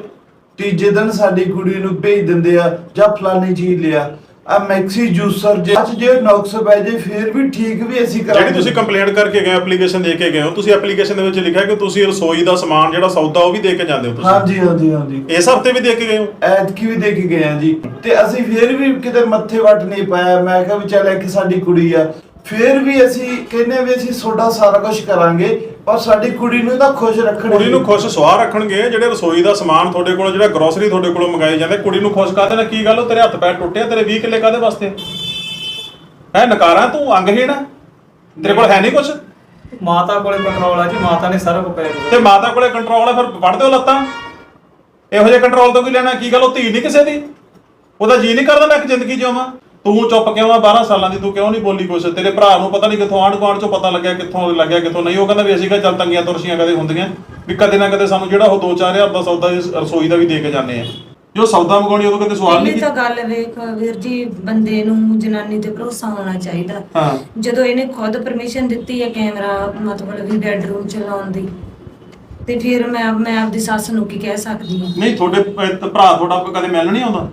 ਤੀਜੇ ਦਿਨ ਸਾਡੀ ਕੁੜੀ ਨੂੰ ਭੇਜ ਦਿੰਦੇ ਆ ਜਾਂ ਫਲਾਨੀ ਚੀਜ਼ ਲਿਆ ਆ। ਮੈਕਸੀ ਜੂਸਰ ਜੇ ਅੱਜ ਜੇ ਨੁਕਸ ਪੈ ਜੇ ਫਿਰ ਵੀ ਠੀਕ ਵੀ ਅਸੀਂ ਕਰਾਂਗੇ। ਜਿਹੜੀ ਤੁਸੀਂ ਕੰਪਲੇਂਟ ਕਰਕੇ ਗਏ ਐਪਲੀਕੇਸ਼ਨ ਦੇ ਕੇ ਗਏ ਹੋ ਤੁਸੀਂ ਐਪਲੀਕੇਸ਼ਨ ਦੇ ਵਿੱਚ ਲਿਖਿਆ ਕਿ ਤੁਸੀਂ ਰਸੋਈ ਦਾ ਸਮਾਨ ਜਿਹੜਾ ਸੌਦਾ ਉਹ ਵੀ ਦੇ ਕੇ ਜਾਂਦੇ ਹੋ ਤੁਸੀਂ? ਹਾਂਜੀ ਹਾਂਜੀ ਹਾਂਜੀ। ਇਸ ਹਫ਼ਤੇ ਵੀ ਦੇ ਕੇ ਗਏ ਹੋ? ਐਤਕੀ ਵੀ ਦੇ ਕੇ ਗਏ ਆ ਜੀ। ਤੇ ਅਸੀਂ ਫਿਰ ਵੀ ਕਿਤੇ ਮੱਥੇ ਵੱਟ ਨਹੀਂ ਪਾਇਆ। ਮੈਂ ਕਿਹਾ ਵੀ ਚੱਲ ਇੱਕ ਸਾਡੀ ਕੁੜੀ ਆ। ਫਿਰ ਵੀ ਅਸੀਂ ਕਹਿੰਦੇ ਵੀ ਅਸੀਂ ਤੁਹਾਡਾ ਸਾਰਾ ਕੁਝ ਕਰਾਂਗੇ। ਪਰ ਸਾਡੀ ਕੁੜੀ ਨੂੰ ਤਾਂ ਖੁਸ਼ ਰੱਖਣਾ ਕੁੜੀ ਨੂੰ ਖੁਸ਼ ਸਵਾਹ ਰੱਖਣਗੇ ਜਿਹੜੇ ਰਸੋਈ ਦਾ ਸਮਾਨ ਤੁਹਾਡੇ ਕੋਲੋਂ ਜਿਹੜਾ ਗਰੋਸਰੀ ਤੁਹਾਡੇ ਕੋਲੋਂ ਮੰਗਾਏ ਜਾਂਦੇ ਕੁੜੀ ਨੂੰ ਖੁਸ਼ ਕਾਹਦੇ ਨਾਲ? ਕੀ ਗੱਲ? ਉਹ ਤੇਰੇ ਹੱਥ ਪੈਰ ਟੁੱਟਿਆ ਤੇਰੇ 20 ਕਿੱਲੇ ਕਾਹਦੇ ਵਾਸਤੇ? ਹੈ ਨਕਾਰਾ ਤੂੰ? ਅੰਗਹੀਣ ਆ? ਤੇਰੇ ਕੋਲ ਹੈ ਨਹੀਂ ਕੁਝ ਮਾਤਾ ਕੋਲੇ ਕੰਟਰੋਲ ਆ ਜੀ ਮਾਤਾ ਨੇ ਸਾਰਾ ਕੁਝ ਤੇ ਮਾਤਾ ਕੋਲੇ ਕੰਟਰੋਲ ਹੈ ਫਿਰ ਵੜਦੇ ਹੋ ਲੱਤਾਂ। ਇਹੋ ਜਿਹੇ ਕੰਟਰੋਲ ਤੋਂ ਕੀ ਲੈਣਾ? ਕੀ ਗੱਲ? ਉਹ ਧੀ ਨਹੀਂ ਕਿਸੇ ਦੀ? ਉਹਦਾ ਜੀ ਨਹੀਂ ਕਰਦਾ ਮੈਂ ਇੱਕ ਜ਼ਿੰਦਗੀ ਜਿਉਵਾਂ। ਤੂੰ ਚੁੱਪ ਕਿਉਂ ਆ? 12 ਸਾਲਾਂ ਦੀ ਤੂੰ ਕਿਉਂ ਨਹੀਂ ਬੋਲੀ ਕੁਛ? ਤੇਰੇ ਭਰਾ ਨੂੰ ਪਤਾ ਨਹੀਂ ਕਿੱਥੋਂ ਆਂਢ ਗੁਆਂਢ ਚੋਂ ਪਤਾ ਲੱਗਿਆ ਕਿੱਥੋਂ ਲੱਗਿਆ ਕਿੱਥੋਂ ਨਹੀਂ। ਉਹ ਕਹਿੰਦਾ ਵੀ ਅਸੀਂ ਕਿਹਾ ਚੱਲ ਤੰਗੀਆਂ ਤੁਰਸ਼ੀਆਂ ਕਦੇ ਹੁੰਦੀਆਂ। ਵੀ ਕਦੇ ਨਾ ਕਦੇ ਸਾਨੂੰ ਜਿਹੜਾ ਉਹ 2-4000 ਦਾ ਸੌਦਾ ਰਸੋਈ ਦਾ ਵੀ ਦੇ ਕੇ ਜਾਂਦੇ ਆ। ਜੋ ਸੌਦਾ ਮੰਗਾਉਣੀ ਉਦੋਂ ਕਦੇ ਸਵਾਲ ਨਹੀਂ ਤਾਂ ਕੀਤਾ ਗੱਲ ਵੇਖ ਵੀਰ ਜੀ ਬੰਦੇ ਨੂੰ ਜਨਾਨੀ ਤੇ ਭਰੋਸਾ ਹੋਣਾ ਚਾਹੀਦਾ। ਹਾਂ। ਜਦੋਂ ਇਹਨੇ ਖੁਦ ਪਰਮਿਸ਼ਨ ਦਿੱਤੀ ਹੈ ਕੈਮਰਾ ਮਤਲਬ ਵੀ ਬੈੱਡਰੂਮ ਚ ਲਾਉਣ ਦੀ ਤੇ ਫਿਰ ਮੈਂ ਮੈਂ ਆਪਦੀ ਸੱਸ ਨੂੰ ਕੀ ਕਹਿ ਸਕਦੀ ਹਾਂ ਨਹੀਂ ਤੁਹਾਡੇ ਅਹ, ਭਰਾ ਤੁਹਾਡਾ ਕਦੇ ਮਿਲਣ ਨਹੀਂ ਆਉਂਦਾ?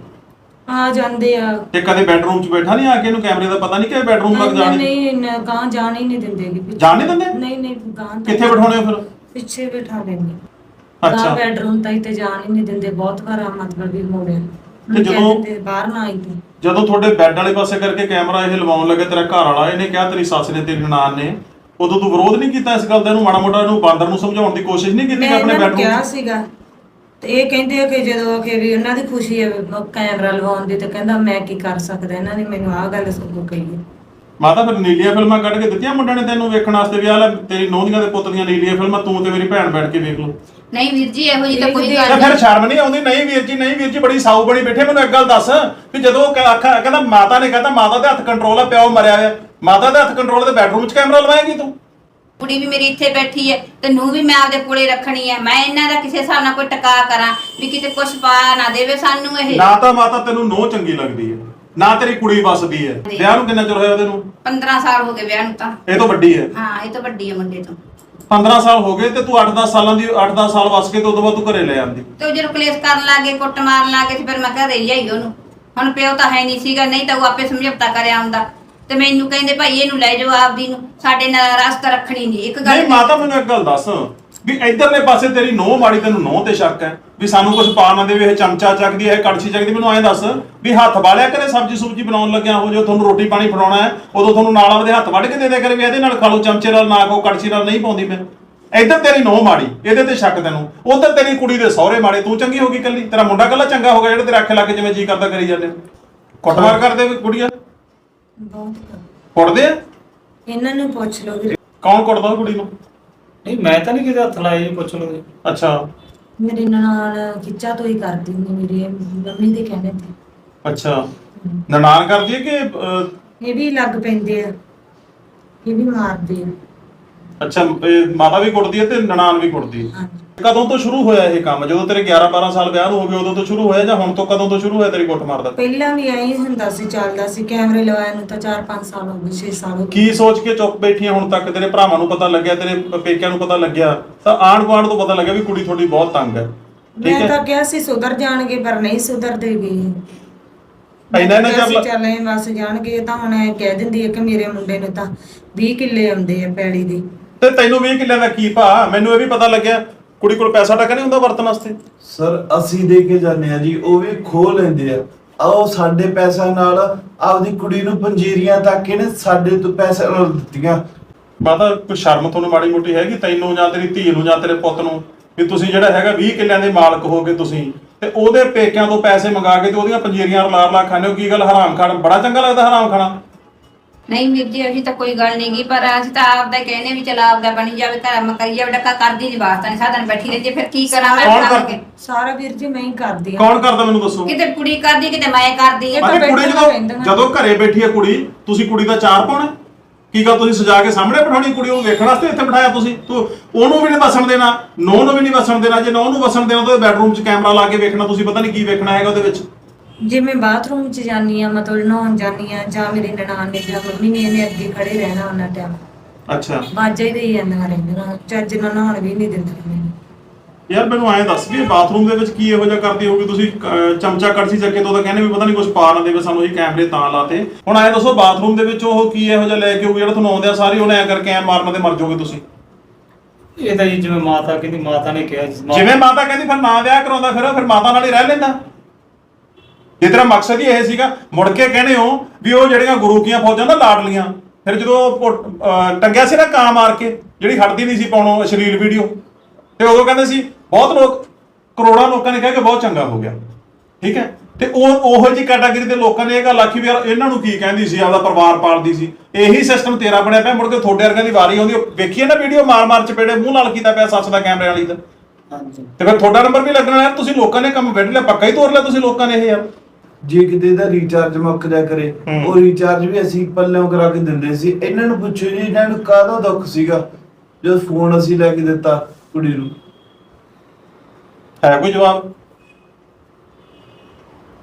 ਆ ਜਾਂਦੇ ਆ। ਤੇ ਕਦੇ ਬੈਡਰੂਮ 'ਚ ਬੈਠਾ ਨਹੀਂ ਆ ਕੇ ਇਹਨੂੰ ਕੈਮਰੇ ਦਾ ਪਤਾ ਨਹੀਂ ਕਿ ਬੈਡਰੂਮ ਲੱਗ ਨਹੀਂ ਜਾਣੀ? ਨਹੀਂ ਗਾਂ ਜਾਣ ਹੀ ਨਹੀਂ ਦਿੰਦੇ ਗੇ ਪਿੱਛੇ। ਜਾਣ ਨਹੀਂ ਦਿੰਦੇ? ਨਹੀਂ ਨਹੀਂ ਗਾਂ ਕਿੱਥੇ ਬਿਠਾਉਣੇ ਹੋ ਫਿਰ? ਪਿੱਛੇ ਬਿਠਾ ਲੈਂਦੇ ਅੱਛਾ। ਗਾਂ ਬੈੱਡਰੂਮ ਤਾਈ ਤੇ ਜਾਣ ਹੀ ਨਹੀਂ ਦਿੰਦੇ ਬਹੁਤ ਵਾਰ ਮਤਲਬ ਵੀ ਮੋੜਿਆ ਤੇ ਜਦੋਂ- ਤੇ ਬਾਹਰ ਨਾ ਆਈ ਤੂੰ ਜਦੋਂ ਤੁਹਾਡੇ ਬੈੱਡ ਵਾਲੇ ਪਾਸੇ ਕਰਕੇ ਕੈਮਰਾ ਇਹ ਲਵਾਉਣ ਲੱਗੇ ਤੇਰਾ ਘਰ ਵਾਲਾ ਇਹਨੇ ਕਿਹਾ ਤੇਰੀ ਸੱਸ ਨੇ ਤੇਰੀ ਨਨਾਣ ਨੇ ਉਦੋਂ ਤੂੰ ਵਿਰੋਧ ਨਹੀਂ ਕੀਤਾ ਇਸ ਗੱਲ ਦਾ? ਇਹਨੂੰ ਮਾੜਾ ਮੋਟਾ ਇਹਨੂੰ ਬਾਂਦਰ ਨੂੰ ਸਮਝਾਉਣ ਦੀ ਕੋਸ਼ਿਸ਼ ਨਹੀਂ ਕੀਤੀ ਕਿ ਆਪਣੇ ਇਹਨਾਂ ਨੂੰ ਕਿਹਾ ਸੀਗਾ ਤੇ ਇਹ ਕਹਿੰਦੇ ਆ ਕਿ ਜਦੋਂ ਕਿ ਵੀ ਉਹਨਾਂ ਦੀ ਖੁਸ਼ੀ ਹੈ ਵੀ ਕੈਮਰਾ ਲਵਾਉਣ ਦੀ ਤੇ ਕਹਿੰਦਾ ਮੈਂ ਕੀ ਕਰ ਸਕਦਾ ਇਹਨਾਂ ਨੇ ਮੈਨੂੰ ਆਹ ਗੱਲ ਸਗੋਂ ਕਹੀ ਮਾਤਾ ਫਿਰ ਨੀਲੀਆਂ ਫਿਲਮਾਂ ਕੱਢ ਕੇ ਦਿੱਤੀਆਂ ਮੁੰਡਿਆਂ ਨੇ ਤੈਨੂੰ ਵੇਖਣ ਵਾਸਤੇ ਵੀ? ਆਹ ਲੈ ਤੇਰੀ ਨੋਹਦੀਆਂ ਦੇ ਪੁੱਤ ਦੀਆਂ ਨੀਲੀਆਂ ਫਿਲਮਾਂ ਤੂੰ ਤੇ ਮੇਰੀ ਭੈਣ ਬੈਠ ਕੇ ਵੇਖ ਲਓ। ਨਹੀਂ ਵੀਰ ਜੀ ਇਹੋ ਜੀ ਤਾਂ ਕੋਈ ਗੱਲ ਤੇ ਨਹੀਂ। ਫਿਰ ਸ਼ਰਮ ਨਹੀਂ ਆਉਂਦੀ? ਨਹੀਂ ਵੀਰ ਜੀ ਨਹੀਂ ਵੀਰ ਜੀ ਬੜੀ ਸਾਊ ਬਣੀ ਬੈਠੇ ਮੈਨੂੰ ਇੱਕ ਗੱਲ ਦੱਸ ਵੀ ਜਦੋਂ ਉਹ ਕ- ਆਖਾ ਕਹਿੰਦਾ ਮਾਤਾ ਨੇ ਕਹਿੰਦਾ ਮਾਤਾ ਦੇ ਹੱਥ ਕੰਟਰੋਲ ਆ ਪਿਓ ਮਰਿਆ ਹੋਇਆ। ਮਾਤਾ ਦੇ ਹੱਥ ਕੰਟਰੋਲ ਤੇ ਬੈਡਰੂਮ 'ਚ ਕੈਮਰਾ ਲਵਾਏਗੀ ਤੂੰ? ਕੁੜੀ ਵੀ ਮੇਰੀ ਇੱਥੇ ਬੈਠੀ ਹੈ ਤੇ ਨੂੰ ਵੀ ਮੈਂ ਆਪਦੇ ਕੋਲੇ ਰੱਖਣੀ ਹੈ ਮੈਂ ਇਹਨਾਂ ਦਾ ਕਿਸੇ ਹਿਸਾਬ ਨਾਲ ਕੋਈ ਟਕਾ ਕਰਾਂ ਵੀ ਕਿਤੇ ਕੁਛ ਪਾ ਨਾ ਦੇਵੇ ਸਾਨੂੰ ਇਹ। ਨਾ ਤਾਂ ਮਾਤਾ ਤੈਨੂੰ ਨੋ ਚੰਗੀ ਲੱਗਦੀ ਹੈ ਨਾ ਤੇਰੀ ਕੁੜੀ ਵੱਸਦੀ ਹੈ ਵਿਆਹ ਨੂੰ ਕਿੰਨਾ ਚਿਰ ਹੋਇਆ ਉਹਦੇ ਨੂੰ 15 ਸਾਲ ਹੋ ਗਏ ਵਿਆਹ ਨੂੰ ਤਾਂ। ਇਹ ਤੋਂ ਵੱਡੀ ਹੈ ਹਾਂ ਇਹ ਤਾਂ ਵੱਡੀ ਹੈ ਮੁੰਡੇ ਤੋਂ। 15 ਸਾਲ ਹੋ ਗਏ ਤੇ ਤੂੰ 8-10 ਸਾਲਾਂ ਦੀ 8-10 ਸਾਲ ਵਸ ਕੇ ਤੇ ਉਦੋਂ ਬਾਅਦ ਤੂੰ ਘਰੇ ਲੈ ਆਂਦੀ। ਤੇ ਉਹ ਜਦੋਂ ਕਲੇਸ਼ ਕਰਨ ਲੱਗੇ ਕੁੱਟ ਮਾਰਨ ਲੱਗੇ ਤੇ ਫਿਰ ਮੈਂ ਘਰੇ ਲਿਆਈ ਉਹਨੂੰ। ਹੁਣ ਪਿਓ ਤਾਂ ਹੈ ਨਹੀਂ ਸੀਗਾ ਨਹੀਂ ਤਾਂ ਉਹ ਆਪੇ ਸਮਝੌਤਾ ਕਰਿਆ ਹੁੰਦਾ। ਤੇ ਮੈਨੂੰ ਕਹਿੰਦੇ ਭਾਈ ਇਹਨੂੰ ਲੈ ਜਾਓ ਆਪਦੀ ਨੂੰ ਸਾਡੇ ਨਾਲ ਰਸਤਾ ਰੱਖਣੀ ਨਹੀਂ ਇੱਕ ਗੱਲ ਨਹੀਂ ਮਾਤਾ ਮੈਨੂੰ ਇੱਕ ਗੱਲ ਦੱਸ ਵੀ ਇਧਰਲੇ ਪਾਸੇ ਤੇਰੀ ਨੋ ਮਾੜੀ ਤੈਨੂੰ ਨੋ ਤੇ ਸ਼ੱਕ ਹੈ ਵੀ ਸਾਨੂੰ ਕੁਝ ਪਾ ਨਾ ਦੇਵੇ ਇਹ ਚਮਚਾ ਚੱਕਦੀ ਹੈ ਇਹ ਕੜਛੀ ਚੱਕਦੀ ਮੈਨੂੰ ਐਂ ਦੱਸ ਵੀ ਹੱਥ ਵਾਲਿਆ ਕਰੇ ਸਬਜੀ ਸੁਬਜੀ ਬਣਾਉਣ ਲੱਗਿਆ ਹੋ ਜੋ ਤੁਹਾਨੂੰ ਰੋਟੀ ਪਾਣੀ ਫੜਾਉਣਾ ਹੈ ਉਦੋਂ ਤੁਹਾਨੂੰ ਨਾਲ ਆਪਦੇ ਹੱਥ ਵੱਢ ਕੇ ਦੇ ਦਿਆ ਕਰੇ ਵੀ ਇਹਦੇ ਨਾਲ ਖਾ ਲਓ ਚਮਚੇ ਨਾਲ ਨਾ ਖਾਓ ਕੜਛੀ ਨਾਲ ਨਹੀਂ ਪਾਉਂਦੀ ਮੈਂ ਇੱਧਰ ਤੇਰੀ ਨੋ ਮਾੜੀ ਇਹਦੇ ਤੇ ਸ਼ੱਕ ਤੈਨੂੰ ਉਧਰ ਤੇਰੀ ਕੁੜੀ ਦੇ ਸਹੁਰੇ ਮਾੜੇ ਤੂੰ ਚੰਗੀ ਹੋ ਗਈ ਕੱਲੀ ਤੇਰਾ ਮੁੰਡਾ ਕੱਲਾ ਚੰਗਾ ਹੋ ਗਿਆ ਜਿਹੜਾ ਤੇਰੇ ਅੱਖੇ ਲੱਗ ਜਿਵੇਂ ਜੀ ਕਰਦਾ ਕਰੀ ਜਾਂਦੇ। ਕੁੱਟਮਾਰ ਕਰਦੇ ਵੀ ਕੁੜੀਆਂ। ਬਹੁਤ ਕੁੱਟਦੇ ਆ? ਇਹਨਾਂ ਨੂੰ ਪੁੱਛ ਲਓ ਵੀਰ। ਕੌਣ ਕੁੱਟਦਾ ਕੁੜੀ ਨੂੰ? ਨਹੀਂ ਮੈਂ ਤਾਂ ਨਹੀਂ ਕਿਤੇ ਹੱਥ ਲਾਏ ਜੀ ਪੁੱਛ ਲਓ ਜੀ ਅੱਛਾ। ਮੇਰੀ ਨਨਾਣ ਖਿੱਚਾ ਤੋਂ ਹੀ ਕਰਦੀ ਹੁੰਦੀ ਮੇਰੀ ਮੰਮੀ ਦੇ ਕਹਿਣੇ ਤੇ। ਅੱਛਾ। ਨਨਾਣ ਕਰਦੀ ਹੈ ਕਿ ਅਹ, ਇਹ ਵੀ ਲੱਗ ਪੈਂਦੇ ਆ। ਇਹ ਵੀ ਮਾਰਦੇ ਆ। ਅੱਛਾ ਇਹ ਮਾਤਾ ਵੀ ਕੁੱਟਦੀ ਹੈ ਤੇ ਨਨਾਣ ਵੀ ਕੁੱਟਦੀ ਹੈ ਹਾਂਜੀ। ਕਦੋਂ ਤੋਂ ਸ਼ੁਰੂ ਹੋਇਆ ਇਹ ਕੰਮ? ਜਦੋਂ ਤੇਰੇ 11 12 ਸਾਲ ਵਿਆਹ ਨੂੰ ਹੋ ਗਏ ਉਦੋਂ ਤੋਂ ਸ਼ੁਰੂ ਹੋਇਆ ਜਾਂ ਹੁਣ ਤੋਂ ਕਦੋਂ ਤੋਂ ਸ਼ੁਰੂ ਹੋਇਆ ਤੇਰੀ ਕੁੱਟ ਮਾਰਦਾ ਪਹਿਲਾਂ ਵੀ ਐਂ ਹੀ ਹੁੰਦਾ ਸੀ ਚੱਲਦਾ ਸੀ ਕੈਮਰੇ ਲਵਾਇਆ ਨੂੰ ਤਾਂ 4-5 ਸਾਲ ਹੋ ਗਏ 6 ਸਾਲ ਹੋ ਗਏ। ਕੀ ਸੋਚ ਕੇ ਚੁੱਪ ਬੈਠੀਆਂ ਹੁਣ ਤੱਕ? ਤੇਰੇ ਭਰਾਵਾਂ ਨੂੰ ਪਤਾ ਲੱਗਿਆ ਤੇਰੇ ਪੇਕਿਆਂ ਨੂੰ ਪਤਾ ਲੱਗਿਆ ਤਾਂ ਆਂਢ ਗੁਆਂਢ ਤੋਂ ਪਤਾ ਲੱਗਿਆ ਵੀ ਕੁੜੀ ਤੁਹਾਡੀ ਬਹੁਤ ਤੰਗ ਹੈ। ਠੀਕ ਮੈਂ ਹੈ? ਤਾਂ ਕਿਹਾ ਸੀ ਸੁਧਰ ਜਾਣਗੇ ਪਰ ਨਹੀਂ ਸੁਧਰਦੇ ਵੀ। ਇਹਨਾਂ ਨੇ ਕਿਹਾ ਸੀ ਜਦ ਚੱਲੇ ਵਸ ਜਾਣਗੇ ਇਹ ਤਾਂ ਹੁਣ ਇਹ ਕਹਿ ਦਿੰਦੀ ਹੈ ਕਿ ਮੇਰੇ ਮੁੰਡੇ ਨੂੰ ਤਾਂ 20 ਕਿੱਲੇ ਆਉਂਦੇ ਆ ਪੈਲੀ ਦੀ। ਤੇ ਤੈਨੂੰ 20 ਕਿੱਲਿਆਂ ਦਾ ਕੀ ਭਾ ਮੈਨੂੰ ਇਹ ਵੀ ਪਤਾ ਲੱਗਿਆ ਕੁੜੀ ਕੋਲ ਪੈਸਾ ਟਕਾ ਨਹੀਂ ਹੁੰਦਾ ਵਰਤਣ ਵਾਸਤੇ? ਸਰ ਅਸੀਂ ਦੇ ਕੇ ਜਾਂਦੇ ਆ ਜੀ ਉਹ ਵੀ ਖੋ ਲੈਂਦੇ ਆ। ਆਓ ਸਾਡੇ ਪੈਸਾ ਨਾਲ ਆਪਦੀ ਕੁੜੀ ਨੂੰ ਪੰਜੀਰੀਆਂ ਤੱਕ ਇਹਨੇ ਸਾਡੇ ਤੋਂ ਪੈਸੇ ਨਾਲ ਦਿੱਤੀਆਂ। ਮਾਤਾ ਕੋਈ ਸ਼ਰਮ ਤੁਹਾਨੂੰ ਮਾੜੀ ਮੋਟੀ ਹੈਗੀ? ਤੈਨੂੰ ਜਾਂ ਤੇਰੀ ਧੀ ਨੂੰ ਜਾਂ ਤੇਰੇ ਪੁੱਤ ਨੂੰ? ਵੀ ਤੁਸੀਂ ਜਿਹੜਾ ਹੈਗਾ 20 ਕਿੱਲਿਆਂ ਦੇ ਮਾਲਕ ਹੋਗੇ ਤੁਸੀਂ। ਤੇ ਉਹਦੇ ਪੇਕਿਆਂ ਤੋਂ ਪੈਸੇ ਮੰਗਾ ਕੇ ਤੇ ਉਹਦੀਆਂ ਪੰਜੀਰੀਆਂ ਰਲਾ ਰਲਾ ਖਾਣੇ ਹੋ ਕੀ ਗੱਲ? ਹਰਾਮ ਖਾਣਾ ਬੜਾ ਚੰਗਾ ਲੱਗਦਾ ਹਰਾਮ ਖਾਣਾ। ਨਹੀਂ ਵੀਰ ਜੀ ਅਸੀਂ ਤਾਂ ਕੋਈ ਗੱਲ ਨਹੀਂ ਗੀ ਪਰ ਅਸੀਂ ਤਾਂ ਆਪਦਾ ਕਹਿੰਦੇ ਵੀ ਚਲ ਆਪਦਾ ਬਣੀ ਜਾਵੇ ਘਰ ਕਰੀ ਜਾਵੇ ਡੱਕਾ ਕਰਦੀ ਨਹੀਂ ਵਾਸਤਾ ਨਹੀਂ ਸਾਧਨ ਬੈਠੀ ਰਹਿੰਦੀ ਫਿਰ ਕੀ ਕਰਾਂ ਮੈਂ ਕੌਣ ਕੰਮ ਕਰ- ਕੇ ਸਾਰਾ ਵੀਰ ਜੀ ਮੈਂ ਹੀ ਕਰਦੀ ਆ। ਕੌਣ ਕਰਦਾ ਮੈਨੂੰ ਦੱਸੋ? ਕਿਤੇ ਕੁੜੀ ਕਰਦੀ ਕਿਤੇ ਮੈਂ ਕਰਦੀ ਇਹ ਤਾਂ ਕੁੜੀ ਬੈਠੀਆਂ ਜਦੋਂ ਰਹਿੰਦੀਆਂ। ਜਦੋਂ ਘਰੇ ਬੈਠੀ ਹੈ ਕੁੜੀ ਤੁਸੀਂ ਕੁੜੀ ਦਾ ਚਾਰ ਪਾਉਣਾ ਕੀ ਗੱਲ ਤੁਸੀਂ ਸਜਾ ਕੇ ਸਾਹਮਣੇ ਬਿਠਾਉਣੀ ਕੁੜੀ ਨੂੰ? ਵੇਖਣ ਵਾਸਤੇ ਇੱਥੇ ਬਿਠਾਇਆ ਤੁਸੀਂ? ਤੂੰ ਉਹਨੂੰ ਵੀ ਨਹੀਂ ਵਸਣ ਦੇਣਾ ਨੌ ਨੂੰ ਵੀ ਨਹੀਂ ਵਸਣ ਦੇਣਾ ਜੇ ਨੌ ਨੂੰ ਵਸਣ ਦੇਣਾ ਤਾਂ ਬੈਡਰੂਮ 'ਚ ਕੈਮਰਾ ਲਾ ਕੇ ਵੇਖਣਾ ਤੁਸੀਂ ਪਤਾ ਨਹੀਂ ਕੀ ਵੇਖਣਾ ਹੈਗਾ ਉਹਦੇ ਵਿੱਚ। ਜੇ ਮੈਂ ਬਾਥਰੂਮ 'ਚ ਜਾਨੀ ਆ ਮਤਲਬ ਨਹਾਉਣ ਜਾਨੀ ਆ ਜਾਂ ਮੇਰੀ ਨਨਾਣ ਨੇ ਜਾਂ ਮੰਮੀ ਨੇ ਇਹਨੇ ਅੱਗੇ ਖੜੇ ਰਹਿਣਾ ਉਹਨਾਂ ਟਾਈਮ ਅੱਛਾ। ਬਾਜਾਂ ਹੀ ਦੇਈ ਜਾਂਦੀਆਂ ਰਹਿੰਦੀਆਂ। ਚੱਜ ਨਾਲ ਨਹਾਉਣ ਵੀ ਨਹੀਂ ਦਿੰਦੀਆਂ ਮੈਨੂੰ। ਯਾਰ ਮੈਨੂੰ ਐਂ ਦੱਸ ਵੀ ਬਾਥਰੂਮ ਦੇ ਵਿੱਚ ਕੀ ਇਹੋ ਜਿਹਾ ਕਰਦੀ ਹੋਊਗੀ ਤੁਸੀਂ ਅਹ, ਚਮਚਾ ਕੜਛੀ ਚੱਕੇ ਤੋਂ ਤਾਂ ਕਹਿੰਦੇ ਵੀ ਪਤਾ ਨਹੀਂ ਕੁਝ ਪਾ ਨਾ ਦੇਵੇ ਸਾਨੂੰ ਇਹ ਕੈਮਰੇ ਤਾਂ ਲਾਤੇ। ਹੁਣ ਐਂ ਦੱਸੋ ਬਾਥਰੂਮ ਦੇ ਵਿੱਚ ਉਹ ਕੀ ਇਹੋ ਜਿਹਾ ਲੈ ਕੇ ਆਊਗੀ ਜਿਹੜਾ ਤੁਹਾਨੂੰ ਆਉਂਦਿਆ ਸਾਰੀ ਉਹਨੇ ਐਂ ਕਰਕੇ ਐਂ ਮਾਰਨ ਤੇ ਮਰ ਜਾਓਗੇ ਤੁਸੀਂ? ਇਹ ਤਾਂ ਜੀ ਜਿਵੇਂ ਮਾਤਾ ਕਹਿੰਦੀ ਮਾਤਾ ਨੇ ਕਿਹਾ ਜਿਵੇਂ ਮਾਤਾ ਕਹਿੰਦੀ ਫਿਰ ਨਾ ਵਿਆਹ ਕਰਾਉਂਦਾ ਫਿਰ ਫਿਰ ਮਾਤਾ ਨਾਲ ਹੀ ਰਹਿ ਲੈਂਦਾ। ਜੇ ਤੇਰਾ ਮਕਸਦ ਹੀ ਇਹ ਸੀਗਾ ਮੁੜ ਕੇ ਕਹਿੰਦੇ ਹੋ ਵੀ ਉਹ ਜਿਹੜੀਆਂ ਗੁਰੂ ਕੀਆਂ ਫੌਜਾਂ ਦਾ ਲਾਡਲੀਆਂ ਫਿਰ ਜਦੋਂ ਟੰਗਿਆ ਸੀ ਨਾ ਕਾਂ ਮਾਰ ਕੇ ਜਿਹੜੀ ਹਟਦੀ ਨਹੀਂ ਸੀ ਪਾਉਣੋਂ ਅਸ਼ਲੀਲ ਵੀਡੀਓ ਤੇ ਉਦੋਂ ਕਹਿੰਦੇ ਸੀ ਬਹੁਤ ਲੋਕ ਕਰੋੜਾਂ ਲੋਕਾਂ ਨੇ ਕਿਹਾ ਕਿ ਬਹੁਤ ਚੰਗਾ ਹੋ ਗਿਆ। ਠੀਕ ਹੈ? ਤੇ ਉਹ ਉਹੋ ਜਿਹੀ ਕੈਟਾਗਰੀ ਦੇ ਲੋਕਾਂ ਨੇ ਇਹ ਗੱਲ ਆਖੀ ਵੀ ਯਾਰ ਇਹਨਾਂ ਨੂੰ ਕੀ ਕਹਿੰਦੀ ਸੀ ਆਪਦਾ ਪਰਿਵਾਰ ਪਾਲਦੀ ਸੀ। ਇਹੀ ਸਿਸਟਮ ਤੇਰਾ ਬਣਿਆ ਪਿਆ ਮੁੜ ਕੇ ਤੁਹਾਡੇ ਵਰਗਿਆਂ ਦੀ ਵਾਰੀ ਆਉਂਦੀ ਉਹ ਵੇਖੀਏ ਨਾ ਵੀਡੀਓ ਮਾਰ ਮਾਰ ਚਪੇੜੇ ਮੂੰਹ ਨਾਲ ਕੀਤਾ ਪਿਆ ਸੱਸ ਦਾ ਕੈਮਰੇ ਵਾਲੀ ਦਾ। ਹਾਂਜੀ। ਤੇ ਫਿਰ ਤੁਹਾਡਾ ਨੰਬਰ ਵੀ ਲੱਗਣਾ ਯਾਰ ਤੁਸੀਂ ਲੋਕਾਂ ਨੇ ਕੰਮ ਵੱਢ ਲਿਆ ਪੱਕਾ ਹੀ ਤੋੜ ਲਿਆ ਤੁਸੀਂ ਲੋਕਾਂ ਨੇ ਇਹ ਯਾਰ। ਜੇ ਕਿਤੇ ਦਾ ਰੀਚਾਰਜ ਮੁੱਕ ਜਾ ਕਰੇ ਹੂੰ। ਉਹ ਰੀਚਾਰਜ ਵੀ ਅਸੀਂ ਪੱਲਿਓਂ ਕਰਾ ਕੇ ਦਿੰਦੇ ਸੀ। ਇਹਨਾਂ ਨੂੰ ਪੁੱਛੋ ਜੀ ਇਹਨਾਂ ਨੂੰ ਕਾਹਦਾ ਦੁੱਖ ਸੀਗਾ? ਜਦੋਂ ਫੋਨ ਅਸੀਂ ਲੈ ਕੇ ਦਿੱਤਾ ਕੁੜੀ ਨੂੰ। ਹੈ ਕੋਈ ਜਵਾਬ?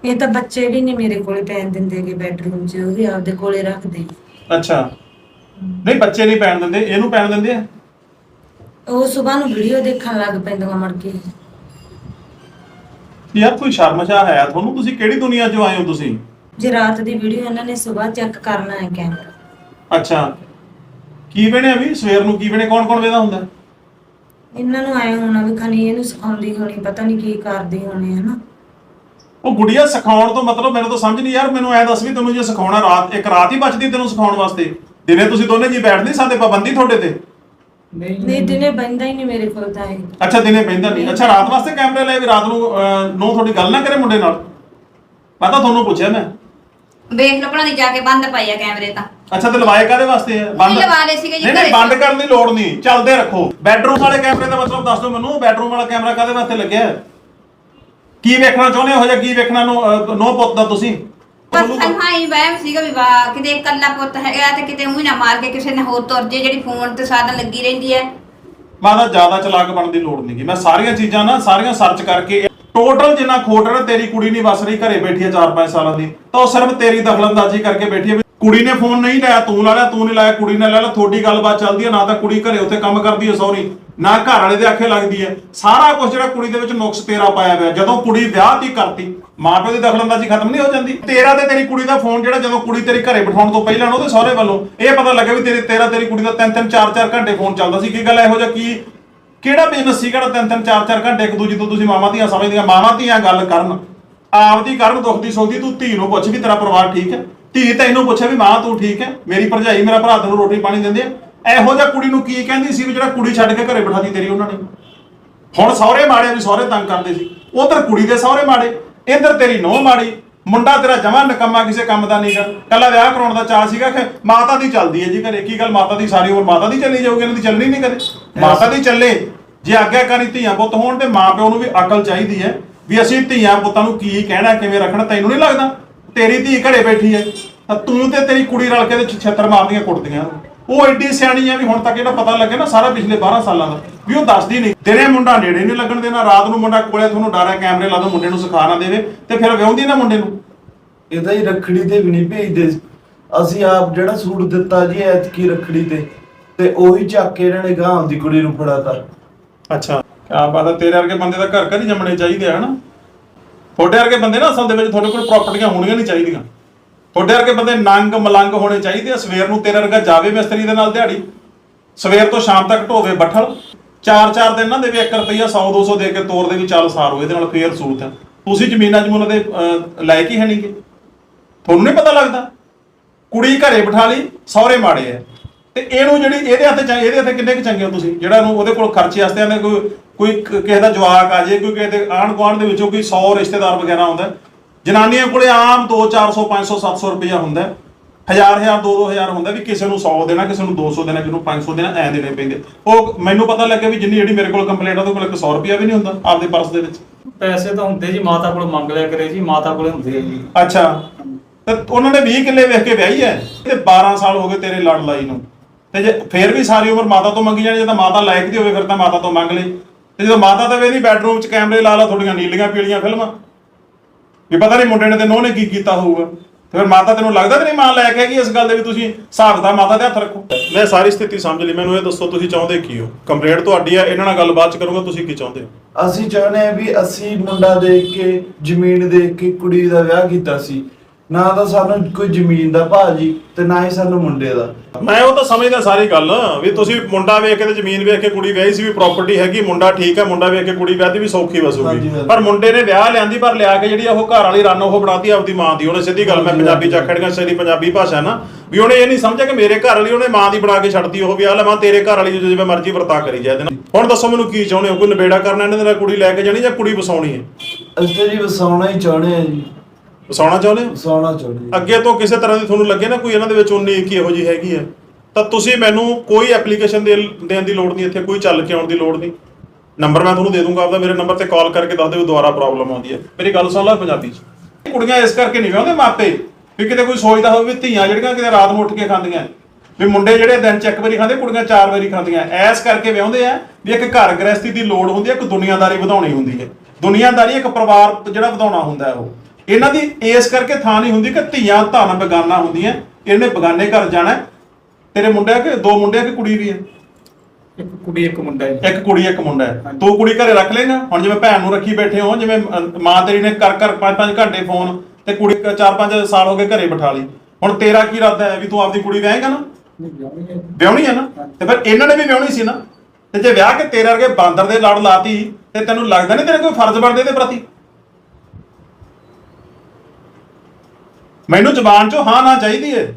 ਇਹ ਤਾਂ ਬੱਚੇ ਵੀ ਨਹੀਂ ਮੇਰੇ ਕੋਲੇ ਪੈਣ ਦਿੰਦੇ ਕਿ ਬੈਡਰੂਮ 'ਚ ਉਹ ਵੀ ਆਪਦੇ ਕੋਲੇ ਰੱਖਦੇ ਅੱਛਾ। ਨਹੀਂ ਬੱਚੇ ਨਹੀਂ ਪੈਣ ਦਿੰਦੇ ਇਹਨੂੰ ਪੈਣ ਦਿੰਦੇ ਆ? ਉਹ ਸਵੇਰ ਨੂੰ ਵੀਡੀਓ ਦੇਖਣ ਲੱਗ ਪੈਂਦੀਆਂ ਮੜ ਕੇ। ਯਾਰ ਕੋਈ ਸ਼ਰਮਸ਼ਾ ਹੈ ਤੁਹਾਨੂੰ ਤੁਸੀਂ ਕਿਹੜੀ ਦੁਨੀਆ 'ਚੋਂ ਆਏ ਹੋ ਤੁਸੀਂ? ਜੇ ਰਾਤ ਦੀ ਵੀਡੀਓ ਇਹਨਾਂ ਨੇ ਸਵੇਰ ਚੈੱਕ ਕਰਨਾ ਹੈ ਕੈਮਰਾ ਅੱਛਾ। ਕੀ ਬਣਿਆ ਵੀ? ਸਵੇਰ ਨੂੰ ਕੀ ਬਣੇ ਕੌਣ ਕੌਣ ਵੇਦਾ ਹੁੰਦਾ? ਇਹਨਾਂ ਨੂੰ ਆਏ ਹੋਣਾ ਵੀ ਖਣੀ ਇਹਨੂੰ ਸਿਖਾਉਂਦੀ ਹੋਣੀ ਪਤਾ ਨਹੀਂ ਕੀ ਕਰਦੀ ਹੋਣੀ ਹੈ ਨਾ ਉਹ ਗੁੜੀਆ ਸਿਖਾਉਣ ਤੋਂ ਮਤਲਬ ਮੈਨੂੰ ਤਾਂ ਸਮਝ ਨਹੀਂ ਯਾਰ ਮੈਨੂੰ ਐ ਦੱਸ ਵੀ ਤੈਨੂੰ ਜੇ ਸਿਖਾਉਣਾ ਰਾਤ ਇੱਕ ਰਾਤ ਹੀ ਬਚਦੀ ਤੈਨੂੰ ਸਿਖਾਉਣ ਵਾਸਤੇ। ਦਿਨੇ ਤੁਸੀਂ ਦੋਨੇ ਜੀ ਬੈਠ ਨਹੀਂ ਸਕਦੇ ਪਾਬੰਦੀ ਤੁਹਾਡੇ ਤੇ। ਨਹੀਂ ਨਹੀਂ ਦਿਨੇ ਬੈਂਦਾ ਹੀ ਨਹੀਂ ਮੇਰੇ ਕੋਲ ਤਾਂ ਇਹ। ਅੱਛਾ ਦਿਨੇ ਪੈਂਦਾ ਨਹੀਂ। ਅੱਛਾ ਰਾਤ ਵਾਸਤੇ ਕੈਮਰੇ ਲਏ ਵੀ ਰਾਤ ਨੂੰ ਨੋ ਤੁਹਾਡੀ ਗੱਲ ਨਾ ਕਰੇ ਮੁੰਡੇ ਨਾਲ? ਮੈਂ ਤਾਂ ਤੁਹਾਨੂੰ ਪੁੱਛਿਆ ਮੈਂ। ਵੇਖ ਲਓ ਭਲਾ ਦੀ ਜਾ ਕੇ ਬੰਦ ਪਈ ਆ ਕੈਮਰੇ ਤਾਂ। ਅੱਛਾ ਤੇ ਲਵਾਏ ਕਾਦੇ ਵਾਸਤੇ ਆ? ਨਹੀਂ ਲਵਾ ਲਏ ਸੀਗੇ ਜੀ ਨਹੀਂ ਨਹੀਂ ਘਰੇ। ਬੰਦ ਕਰਨ ਦੀ ਲੋੜ ਨਹੀਂ। ਚੱਲਦੇ ਰੱਖੋ। ਬੈਡਰੂਮ ਵਾਲੇ ਕੈਮਰੇ ਦਾ ਮਤਲਬ ਦੱਸ ਦਿਓ ਮੈਨੂੰ। ਬੈਡਰੂਮ ਵਾਲਾ ਕੈਮਰਾ ਕਾਦੇ ਵਾਸਤੇ ਲੱਗਿਆ? ਹੈ? ਕੀ ਵੇਖਣਾ ਚਾਹੁੰਦੇ ਹੋ? ਜਾਂ ਕੀ ਵੇਖਣਾ ਨੋ ਪੁੱਤ ਦਾ ਤੁਸੀਂ? ਬਸ ਸੰਹਾਈ ਵਹਿਮ ਸੀਗਾ ਵੀ ਵਾਹ ਕਿਤੇ ਇਕੱਲਾ ਪੁੱਤ ਹੈਗਾ ਤੇ ਕਿਤੇ ਉਹੀ ਨਾ ਮਾਰ ਕੇ ਕਿਸੇ ਨੇ ਹੋਰ ਤੁਰ ਜੇ ਜਿਹੜੀ ਫੋਨ ਤੇ ਸਾਧਨ ਲੱਗੀ ਰਹਿੰਦੀ ਹੈ। ਮੈਂ ਤਾਂ ਜ਼ਿਆਦਾ ਚਲਾਕ ਬਣਨ ਦੀ ਲੋੜ ਨਹੀਂਗੀ ਮੈਂ ਸਾਰੀਆਂ ਚੀਜ਼ਾਂ ਨਾ ਸਾਰੀਆਂ ਸਰਚ ਕਰਕੇ ਟੋਟਲ ਜਿੰਨਾ ਖੋਟ ਤੇਰੀ ਕੁੜੀ ਨਹੀਂ ਵਸ ਰਹੀ ਘਰੇ ਬੈਠੀ ਹੈ 4-5 ਸਾਲਾਂ ਦੀ ਤਾਂ ਉਹ ਸਿਰਫ ਤੇਰੀ ਦਖਲਅੰਦਾਜ਼ੀ ਕਰਕੇ ਬੈਠੀ ਹੈ ਵੀ ਕੁੜੀ ਨੇ ਫੋਨ ਨਹੀਂ ਲਾਇਆ, ਤੂੰ ਲਾ ਲਿਆ ਤੂੰ ਨਹੀਂ ਲਾਇਆ, ਕੁੜੀ ਨੇ ਲਾ ਲਿਆ ਤੁਹਾਡੀ ਗੱਲਬਾਤ ਚੱਲਦੀ ਹੈ, ਨਾ ਤਾਂ ਕੁੜੀ ਘਰੇ ਉੱਥੇ ਕੰਮ ਕਰਦੀ ਹੈ ਸੌਰੀ ਨਾ ਘਰ ਵਾਲੇ ਦੇ ਆਖੇ ਲੱਗਦੀ ਹੈ। ਸਾਰਾ ਕੁਝ ਜਿਹੜਾ ਕੁੜੀ ਦੇ ਵਿੱਚ ਨੁਕਸ ਤੇਰਾ ਪਾਇਆ ਹੋਇਆ, ਜਦੋਂ ਕੁੜੀ ਵਿਆਹ ਤੀ ਕਰਤੀ ਮਾਪੇ ਦੀ ਦਖਲਅੰਦਾਜ਼ੀ ਖਤਮ ਨਹੀਂ ਹੋ ਜਾਂਦੀ? ਤੇਰਾ ਤੇ ਤੇਰੀ ਕੁੜੀ ਦਾ ਫੋਨ ਜਿਹੜਾ ਜਦੋਂ ਕੁੜੀ ਤੇਰੀ ਘਰੇ ਬਿਠਾਉਣ ਤੋਂ ਪਹਿਲਾਂ ਉਹਦੇ ਸਹੁਰੇ ਵੱਲੋਂ, ਇਹ ਪਤਾ ਲੱਗਿਆ ਵੀ ਤੇਰੇ, ਤੇਰਾ, ਤੇਰੀ ਕੁੜੀ ਦਾ ਤਿੰਨ ਤਿੰਨ ਚਾਰ ਚਾਰ ਘੰਟੇ ਫੋਨ ਚੱਲਦਾ ਸੀ। ਕੀ ਗੱਲ ਇਹੋ ਜਿਹਾ ਕੀ, ਕਿਹੜਾ ਬਿਜ਼ਨਸ ਸੀ ਕਿਹੜਾ ਤਿੰਨ ਤਿੰਨ ਚਾਰ ਚਾਰ ਘੰਟੇ ਇੱਕ ਦੂਜੀ ਤੋਂ ਤੁਸੀਂ ਮਾਵਾਂ ਧੀਆਂ ਸਮਝਦੀਆਂ, ਮਾਵਾਂ ਧੀਆਂ ਗੱਲ ਕਰਨ, ਆਪਦੀ ਕਰਨ, ਦੁੱਖ ਦੀ ਸੋਚਦੀ ਤੂੰ ਧੀ ਨੂੰ ਪੁੱਛ ਵੀ ਤੇਰਾ ਪਰਿਵਾਰ ਠੀਕ ਹੈ? ਧੀ ਤੈਨੂੰ ਪੁੱਛਿਆ ਵੀ ਮਾਂ, ਤੂੰ ਠੀਕ ਹੈ? ਮੇਰੀ ਭਰਜਾਈ, ਮੇਰਾ ਭਰਾ ਤੈਨੂੰ ਰੋਟੀ ਪਾਣੀ ਦਿੰਦੇ ਆ। ਇਹੋ ਜਿਹਾ ਕੁੜੀ ਨੂੰ ਕੀ ਕਹਿੰਦੀ ਸੀ ਵੀ ਜਿਹੜਾ ਕੁੜੀ ਛੱਡ ਕੇ ਘਰੇ ਬਿਠਾਦੀ ਤੇਰੀ ਉਹਨਾਂ ਨੇ? ਹੁਣ ਸਹੁਰੇ ਮਾੜੇ ਵੀ ਸਹੁਰੇ ਤੰਗ ਕਰਦੇ ਸੀ। ਉਧਰ ਕੁੜੀ ਦੇ ਸਹੁਰੇ ਮਾੜੇ, ਇੱਧਰ ਤੇਰੀ ਨੋਹ ਮਾੜੀ। ਮੁੰਡਾ ਤੇਰਾ ਜਮਾ ਨਕਮਾ, ਕਿਸੇ ਕੰਮ ਦਾ ਨਹੀਂਗਾ ਕੱਲਾ ਵਿਆਹ ਕਰਾਉਣ ਦਾ ਚਾਹ ਸੀਗਾ ਕਿ ਮਾਤਾ ਦੀ ਚੱਲਦੀ ਹੈ ਜੀ ਘਰੇ। ਕੀ ਗੱਲ ਮਾਤਾ ਦੀ ਸਾਰੀ ਉਮਰ ਮਾਤਾ ਦੀ ਚੱਲੀ ਜਾਊਗੀ? ਇਹਨਾਂ ਦੀ ਚੱਲਣੀ ਨਹੀਂ ਕਦੇ? ਮਾਤਾ ਦੀ ਚੱਲੇ। ਜੇ ਆਗਿਆਕਾਰੀ ਧੀਆਂ ਪੁੱਤ ਹੋਣ ਤੇ ਮਾਂ ਪਿਓ ਨੂੰ ਵੀ ਅਕਲ ਚਾਹੀਦੀ ਹੈ ਵੀ ਅਸੀਂ ਧੀਆਂ ਪੁੱਤਾਂ ਨੂੰ ਕੀ ਕਹਿਣਾ, ਕਿਵੇਂ ਰੱਖਣਾ, ਤੈਨੂੰ ਨਹੀਂ ਲੱਗਦਾ? ਤੇਰੀ ਧੀ ਘਰੇ ਬੈਠੀ ਹੈ ਤਾਂ ਤੂੰ ਤੇ ਤੇਰੀ ਕੁੜੀ ਰਲ ਕੇ ਤੇ ਛੱਤਰ ਮਾਰਦੀਆਂ ਕੁੱਟਦੀਆਂ। ਉਹ ਐਡੀ ਸਿਆਣੀ ਆ ਵੀ ਹੁਣ ਤੱਕ ਜਿਹੜਾ ਪਤਾ ਲੱਗੇ ਨਾ ਸਾਰਾ ਪਿਛਲੇ 12 ਸਾਲਾਂ ਦਾ ਵੀ ਉਹ ਦੱਸਦੀ ਨਹੀਂ। ਦਿਨੇ ਮੁੰਡਾ ਨੇੜੇ ਨਹੀਂ ਲੱਗਣ ਦੇਣਾ ਰਾਤ ਨੂੰ ਮੁੰਡਾ ਕੋਲੇ ਤੁਹਾਨੂੰ ਡਰ ਕੈਮਰੇ ਲਾ ਦੋ ਮੁੰਡੇ ਨੂੰ ਸਿਖਾ ਨਾ ਦੇਵੇ ਤੇ ਫਿਰ ਵਿਆਹੁੰਦੀ ਨਾ ਮੁੰਡੇ ਨੂੰ। ਇਹਦਾ ਹੀ ਰੱਖੜੀ ਤੇ ਵੀ ਨਹੀਂ ਭੇਜਦੇ। ਅਸੀਂ ਆਪ ਜਿਹੜਾ ਸੂਟ ਦਿੱਤਾ ਜੀ ਐਤਕੀ ਰੱਖੜੀ ਤੇ ਤੇ ਉਹੀ ਚੱਕ ਕੇ ਇਹਨਾਂ ਨੇ ਗਾਂ ਦੀ ਕੁੜੀ ਨੂੰ ਫੜਾਤਾ ਅੱਛਾ। ਕਿਆ ਹੈ ਤੇਰੇ ਵਰਗੇ ਬੰਦੇ ਦਾ ਘਰ ਘਰ ਹੀ ਜੰਮਣੇ ਚਾਹੀਦੇ ਆ ਹਨਾ? ਤੁਹਾਡੇ ਵਰਗੇ ਬੰਦੇ ਨਾ ਅਸਲ ਦੇ ਵਿੱਚ ਤੁਹਾਡੇ ਕੋਲ ਪ੍ਰਾਪਰਟੀਆਂ ਹੋਣੀਆਂ ਨਹੀਂ ਚਾਹੀਦੀਆਂ। ਤੁਹਾਡੇ ਵਰਗੇ ਬੰਦੇ ਨੰਗ ਮਲੰਗ ਹੋਣੇ ਚਾਹੀਦੇ ਆ ਸਵੇਰ ਨੂੰ ਤੇਰੇ ਵਰਗਾ ਜਾਵੇ ਮਿਸਤਰੀ ਦੇ ਨਾਲ ਦਿਹਾੜੀ। ਸਵੇਰ ਤੋਂ ਸ਼ਾਮ ਤੱਕ ਢੋਵੇ ਬੱਠਲ। ਚਾਰ ਚਾਰ ਦਿਨ ਨਾ ਦੇਵੇ 1 ਰੁਪਈਆ 100 200 ਦੇ ਕੇ ਤੋਰ ਦੇ ਵੀ ਚੱਲ ਸਾਰੋ ਇਹਦੇ ਨਾਲ ਫੇਰ ਸੂਤ ਹੈ ਤੁਸੀਂ ਜ਼ਮੀਨਾਂ ਜਮੂਨਾਂ ਦੇ ਅਹ, ਲਾਇਕ ਹੀ ਹੈ ਨਹੀਂਗੇ ਤੁਹਾਨੂੰ ਨਹੀਂ ਪਤਾ ਲੱਗਦਾ? ਕੁੜੀ ਘਰੇ ਬਿਠਾ ਲਈ ਸਹੁਰੇ ਮਾੜੇ ਐ ਤੇ ਇਹਨੂੰ ਜਿਹੜੀ ਇਹਦੇ ਹੱਥ ਚ ਇਹਦੇ ਹੱਥ ਕਿੰਨੇ ਕੁ ਚੰਗੇ ਹੋ ਤੁਸੀਂ? ਜਿਹੜਾ ਨੂੰ ਉਹਦੇ ਕੋਲ ਖਰਚੇ ਵਾਸਤੇ ਆਂਦੇ ਕੋਈ ਕੋਈ ਕਿਸੇ ਦਾ ਜਵਾਕ ਆ ਜੇ ਕੋਈ ਕਿਸੇ ਦੇ ਆਂਢ ਗੁਆਂਢ ਦੇ ਵਿੱਚੋਂ ਕੋਈ 100 ਰਿਸ਼ਤੇਦਾਰ ਵਗੈਰਾ ਆਉਂਦਾ ਜਨਾਨੀਆਂ ਕੋਲੇ ਆਮ 2 400 500 700 ਰੁਪਇਆ ਹੁੰਦਾ। ਹਜ਼ਾਰ ਹਜ਼ਾਰ 2 2000 ਹੁੰਦਾ ਵੀ ਕਿਸੇ ਨੂੰ 100 ਦੇਣਾ ਕਿਸੇ ਨੂੰ 200 ਦੇਣਾ ਕਿਸੇ ਨੂੰ 500 ਦੇਣਾ ਐ ਦੇਣੇ ਪੈਂਦੇ। ਉਹ ਮੈਨੂੰ ਪਤਾ ਲੱਗਿਆ ਵੀ ਜਿੰਨੀ ਜਿਹੜੀ ਮੇਰੇ ਕੋਲ ਕੰਪਲੇਂਟ ਆ ਉਹਦੇ ਕੋਲ 100 ਰੁਪਇਆ ਵੀ ਨਹੀਂ ਹੁੰਦਾ ਆਪਦੇ ਪਰਸ ਦੇ ਵਿੱਚ। ਪੈਸੇ ਤਾਂ ਹੁੰਦੇ ਜੀ ਮਾਤਾ ਕੋਲ ਮੰਗ ਲਿਆ ਕਰੇ ਜੀ ਮਾਤਾ ਕੋਲੇ ਹੁੰਦੇ ਆ ਜੀ। ਅੱਛਾ। ਤੇ ਉਹਨਾਂ ਨੇ 20 ਕਿੱਲੇ ਵੇਖ ਕੇ ਵਿਆਹੀ ਐ ਤੇ 12 ਸਾਲ ਹੋ ਗਏ ਤੇਰੇ ਲੜ ਲਾਈ ਨੂੰ। ਤੇ ਜੇ ਫੇਰ ਵੀ ਸਾਰੀ ਉਮਰ ਮਾਤਾ ਤੋਂ ਮੰਗੀ ਜਾਣੀ ਜੇ ਤਾਂ ਮਾਤਾ ਲਾਇਕ ਦੀ ਹੋਵੇ ਫਿਰ ਤਾਂ ਮਾਤਾ ਤੋਂ ਮੰਗ ਲਈ। ਤੇ ਜਦੋਂ ਮਾਤਾ ਤਾਂ ਵੇਦੀ ਬੈਡਰੂਮ 'ਚ ਕੈਮਰੇ ਲਾ ਲਾ ਥੋੜੀਆਂ ਨੀਲੀਆਂ ਪੀਲੀਆਂ ਫਿਲਮਾਂ। ਵੀ ਪਤਾ ਨਹੀਂ ਮੁੰਡੇ ਨੇ ਤੇ ਨੋਹ ਨੇ ਕੀ ਕੀਤਾ ਹੋਊਗਾ। ਤੇ ਫਿਰ ਮਾਤਾ ਤੈਨੂੰ ਲੱਗਦਾ ਤੇ ਨਹੀਂ ਮਾਂ ਲੈ ਕੇ ਹੈਗੀ ਇਸ ਗੱਲ ਦੇ ਵੀ ਤੁਸੀਂ ਹਿਸਾਬ ਦਾ ਮਾਤਾ ਦੇ ਹੱਥ ਰੱਖੋ। ਮੈਂ ਸਾਰੀ ਸਥਿਤੀ ਸਮਝ ਲਈ। ਮੈਨੂੰ ਇਹ ਦੱਸੋ ਤੁਸੀਂ ਚਾਹੁੰਦੇ ਕੀ ਹੋ? ਕੰਪਲੇਂਟ ਤੁਹਾਡੀ ਆ ਇਹਨਾਂ ਨਾਲ ਗੱਲ ਬਾਅਦ ਚ ਕਰੂੰਗਾ ਤੁਸੀਂ ਕੀ ਚਾਹੁੰਦੇ ਹੋ? ਅਸੀਂ ਚਾਹੁੰਦੇ ਆ ਵੀ ਅਸੀਂ ਮੁੰਡਾ ਦੇਖ ਕੇ ਜ਼ਮੀਨ ਦੇਖ ਕੇ ਕੁੜੀ ਦਾ ਵਿਆਹ ਕੀਤਾ ਸੀ। ਨਾ ਤਾਂ ਸਾਨੂੰ ਕੋਈ ਜ਼ਮੀਨ ਦਾ ਭਾਅ ਜੀ ਤੇ ਨਾ ਹੀ ਸਾਨੂੰ ਮੁੰਡੇ ਦਾ। ਮੈਂ ਉਹ ਤਾਂ ਸਮਝਦਾ ਸਾਰੀ ਗੱਲ ਵੀ ਤੁਸੀਂ ਮੁੰਡਾ ਵੇਖ ਕੇ ਤੇ ਜ਼ਮੀਨ ਵੇਖ ਕੇ ਕੁੜੀ ਵਿਆਹੀ ਸੀ ਵੀ ਪ੍ਰਾਪਰਟੀ ਹੈਗੀ ਮੁੰਡਾ ਠੀਕ ਹੈ ਮੁੰਡਾ ਵੇਖ ਕੇ ਕੁੜੀ ਵਿਆਹਦੀ ਵੀ ਸੌਖੀ ਵਸੂਗੀ। ਪਰ ਮੁੰਡੇ ਨੇ ਵਿਆਹ ਲਿਆਂਦੀ ਪਰ ਲਿਆ ਕੇ ਜਿਹੜੀ ਉਹ ਘਰ ਵਾਲੀ ਰਨ ਉਹ ਬਣਾਤੀ ਆਪਦੀ ਮਾਂ ਦੀ। ਉਹਨੇ ਸਿੱਧੀ ਗੱਲ ਮੈਂ ਪੰਜਾਬੀ ਚ ਆਖੜੀਆਂ ਸਿੱਧੀ ਪੰਜਾਬੀ ਭਾਸ਼ਾ ਨਾ। ਵੀ ਉਹਨੇ ਇਹ ਨਹੀਂ ਸਮਝਿਆ ਕਿ ਮੇਰੇ ਘਰ ਵਾਲੀ ਉਹਨੇ ਮਾਂ ਦੀ ਬਣਾ ਕੇ ਛੱਡਤੀ ਉਹ ਵਿਆਹ ਲੈ ਮਾਂ ਤੇਰੇ ਘਰ ਵਾਲੀ ਜਿਵੇਂ ਮਰਜ਼ੀ ਵਰਤਾ ਕਰੀ ਜਾਏ ਨਾਲ। ਹੁਣ ਦੱਸੋ ਮੈਨੂੰ ਕੀ ਚਾਹੁੰਦੇ ਹੋ? ਕੋਈ ਨਿਬੇੜਾ ਕਰਨਾ ਇਹਨਾਂ ਦੇ ਨਾਲ ਕੁੜੀ ਲੈ ਕੇ ਜਾਣੀ ਜਾਂ ਕੁੜੀ ਵਸਾਉਣੀ ਹੈ? ਅਸੀਂ ਜੀ ਵਸਾਉਣਾ ਹੀ ਚਾਹੁੰਦੇ ਆ ਜੀ। ਵਸਾਉਣਾ ਚਾਹੁੰਦੇ ਹੋ? ਵਸਾਉਣਾ ਚਾਹੁੰਦੇ ਆ। ਅੱਗੇ ਤੋਂ ਕਿਸੇ ਤਰ੍ਹਾਂ ਦੀ ਤੁਹਾਨੂੰ ਲੱਗੇ ਨਾ ਕੋਈ ਇਹਨਾਂ ਦੇ ਵਿੱਚ ਉਨੀ ਕੀ ਇਹੋ ਜੀ ਹੈਗੀ ਹੈ? ਤਾਂ ਤੁਸੀਂ ਮੈਨੂੰ ਕੋਈ ਐਪਲੀਕੇਸ਼ਨ ਦੇ ਦੇਣ ਦੀ ਲੋੜ ਨਹੀਂ ਇੱਥੇ ਕੋਈ ਚੱਲ ਕੇ ਆਉਣ ਦੀ ਲੋੜ ਨਹੀਂ। ਨੰਬਰ ਮੈਂ ਤੁਹਾਨੂੰ ਦੇ ਦੂੰਗਾ ਆਪਦਾ ਮੇਰੇ ਨੰਬਰ ਤੇ ਕਾਲ ਕਰਕੇ ਦੱਸ ਦਿਓ ਦੁਬਾਰਾ ਪ੍ਰੋਬਲਮ ਆਉਂਦੀ ਹੈ। ਮੇਰੀ ਗੱਲ ਸੁਣ ਲਓ ਪੰਜਾਬੀ ਚ। ਕੁੜੀਆਂ ਇਸ ਕਰਕੇ ਨਹੀਂ ਵਿਆਹੁੰਦੇ ਮਾਪੇ ਵੀ ਕਿਤੇ ਕੋਈ ਸੋਚਦਾ ਹੋਵੇ ਵੀ ਧੀਆਂ ਜਿਹੜੀਆਂ ਕਿਤੇ ਰਾਤ ਨੂੰ ਉੱਠ ਕੇ ਖਾਂਦੀਆਂ ਵੀ ਮੁੰਡੇ ਜਿਹੜੇ ਦਿਨ ਚ ਇੱਕ ਵਾਰੀ ਖਾਂਦੇ ਕੁੜੀਆਂ ਚਾਰ ਵਾਰੀ ਖਾਂਦੀਆਂ। ਐਸ ਕਰਕੇ ਵਿਆਹੁੰਦੇ ਆ ਵੀ ਇੱਕ ਘਰ ਗ੍ਰਸਤੀ ਦੀ ਲੋੜ ਹੁੰਦੀ ਹੈ ਇੱਕ ਦੁਨੀਆਦਾਰੀ ਵਧਾਉਣੀ ਹੁੰਦੀ ਹੈ। ਦੁਨੀਆਦਾਰੀ ਇੱਕ ਪਰਿਵਾਰ ਜਿਹੜਾ ਵਧਾਉਣਾ ਹੁੰਦਾ ਹੈ ਉਹ। ਇਹਨਾਂ ਦੀ ਇਸ ਕਰਕੇ ਥਾਂ ਨਹੀਂ ਹੁੰਦੀ ਕਿ ਧੀਆਂ ਧਨ ਬੇਗਾਨਾ ਹੁੰਦੀਆਂ। ਇਹਨੇ ਬੇਗਾਨੇ ਘਰ ਜਾਣਾ। ਤੇਰੇ ਮੁੰਡੇ ਕਿ ਦੋ ਮੁੰਡੇ ਕਿ ਕੁੜੀ ਵੀ ਹੈ। ਇੱਕ ਕੁੜੀ ਇੱਕ ਮੁੰਡਾ ਜੀ ਇੱਕ ਕੁੜੀ ਇੱਕ ਮੁੰਡਾ ਹੈ। ਹਾਂਜੀ। ਤੂੰ ਕੁੜੀ ਘਰੇ ਰੱਖ ਲੇਗਾ। ਹੁਣ ਜਿਵੇਂ ਭੈਣ ਨੂੰ ਰੱਖੀ ਬੈਠੇ ਹੋ ਜਿਵੇਂ ਮਾਂ ਤੇਰੀ ਨੇ ਕਰ ਕਰ 5-5 ਘੰਟੇ ਫੋਨ ਤੇ ਕੁੜੀ 4-5 ਸਾਲ ਹੋ ਗਏ ਘਰੇ ਬਿਠਾ ਲਈ। ਹੁਣ ਤੇਰਾ ਕੀ ਇਰਾਦਾ ਹੈ ਵੀ ਤੂੰ ਆਪਦੀ ਕੁੜੀ ਵਿਆਹੇਗਾ ਨਾ। ਵਿਆਹਣੀ ਹੈ। ਨਾ? ਤੇ ਫਿਰ ਇਹਨਾਂ ਨੇ ਵੀ ਵਿਆਹਣੀ ਸੀ ਨਾ? ਤੇ ਜੇ ਵਿਆਹ ਕੇ ਤੇਰੇ ਵਰਗੇ ਬਾਂਦਰ ਦੇ ਲੜ ਲਾਤੀ ਤੇ ਤੈਨੂੰ ਲੱਗਦਾ ਨਹੀਂ ਤੇਰੇ ਕੋਈ ਫਰਜ਼ ਬਣਦੇ ਇਹਦੇ ਪ੍ਰਤੀ? ਮੈਨੂੰ ਜ਼ਬਾਨ ਚੋਂ ਹਾਂ ਨਾ ਚਾਹੀਦੀ ਏ।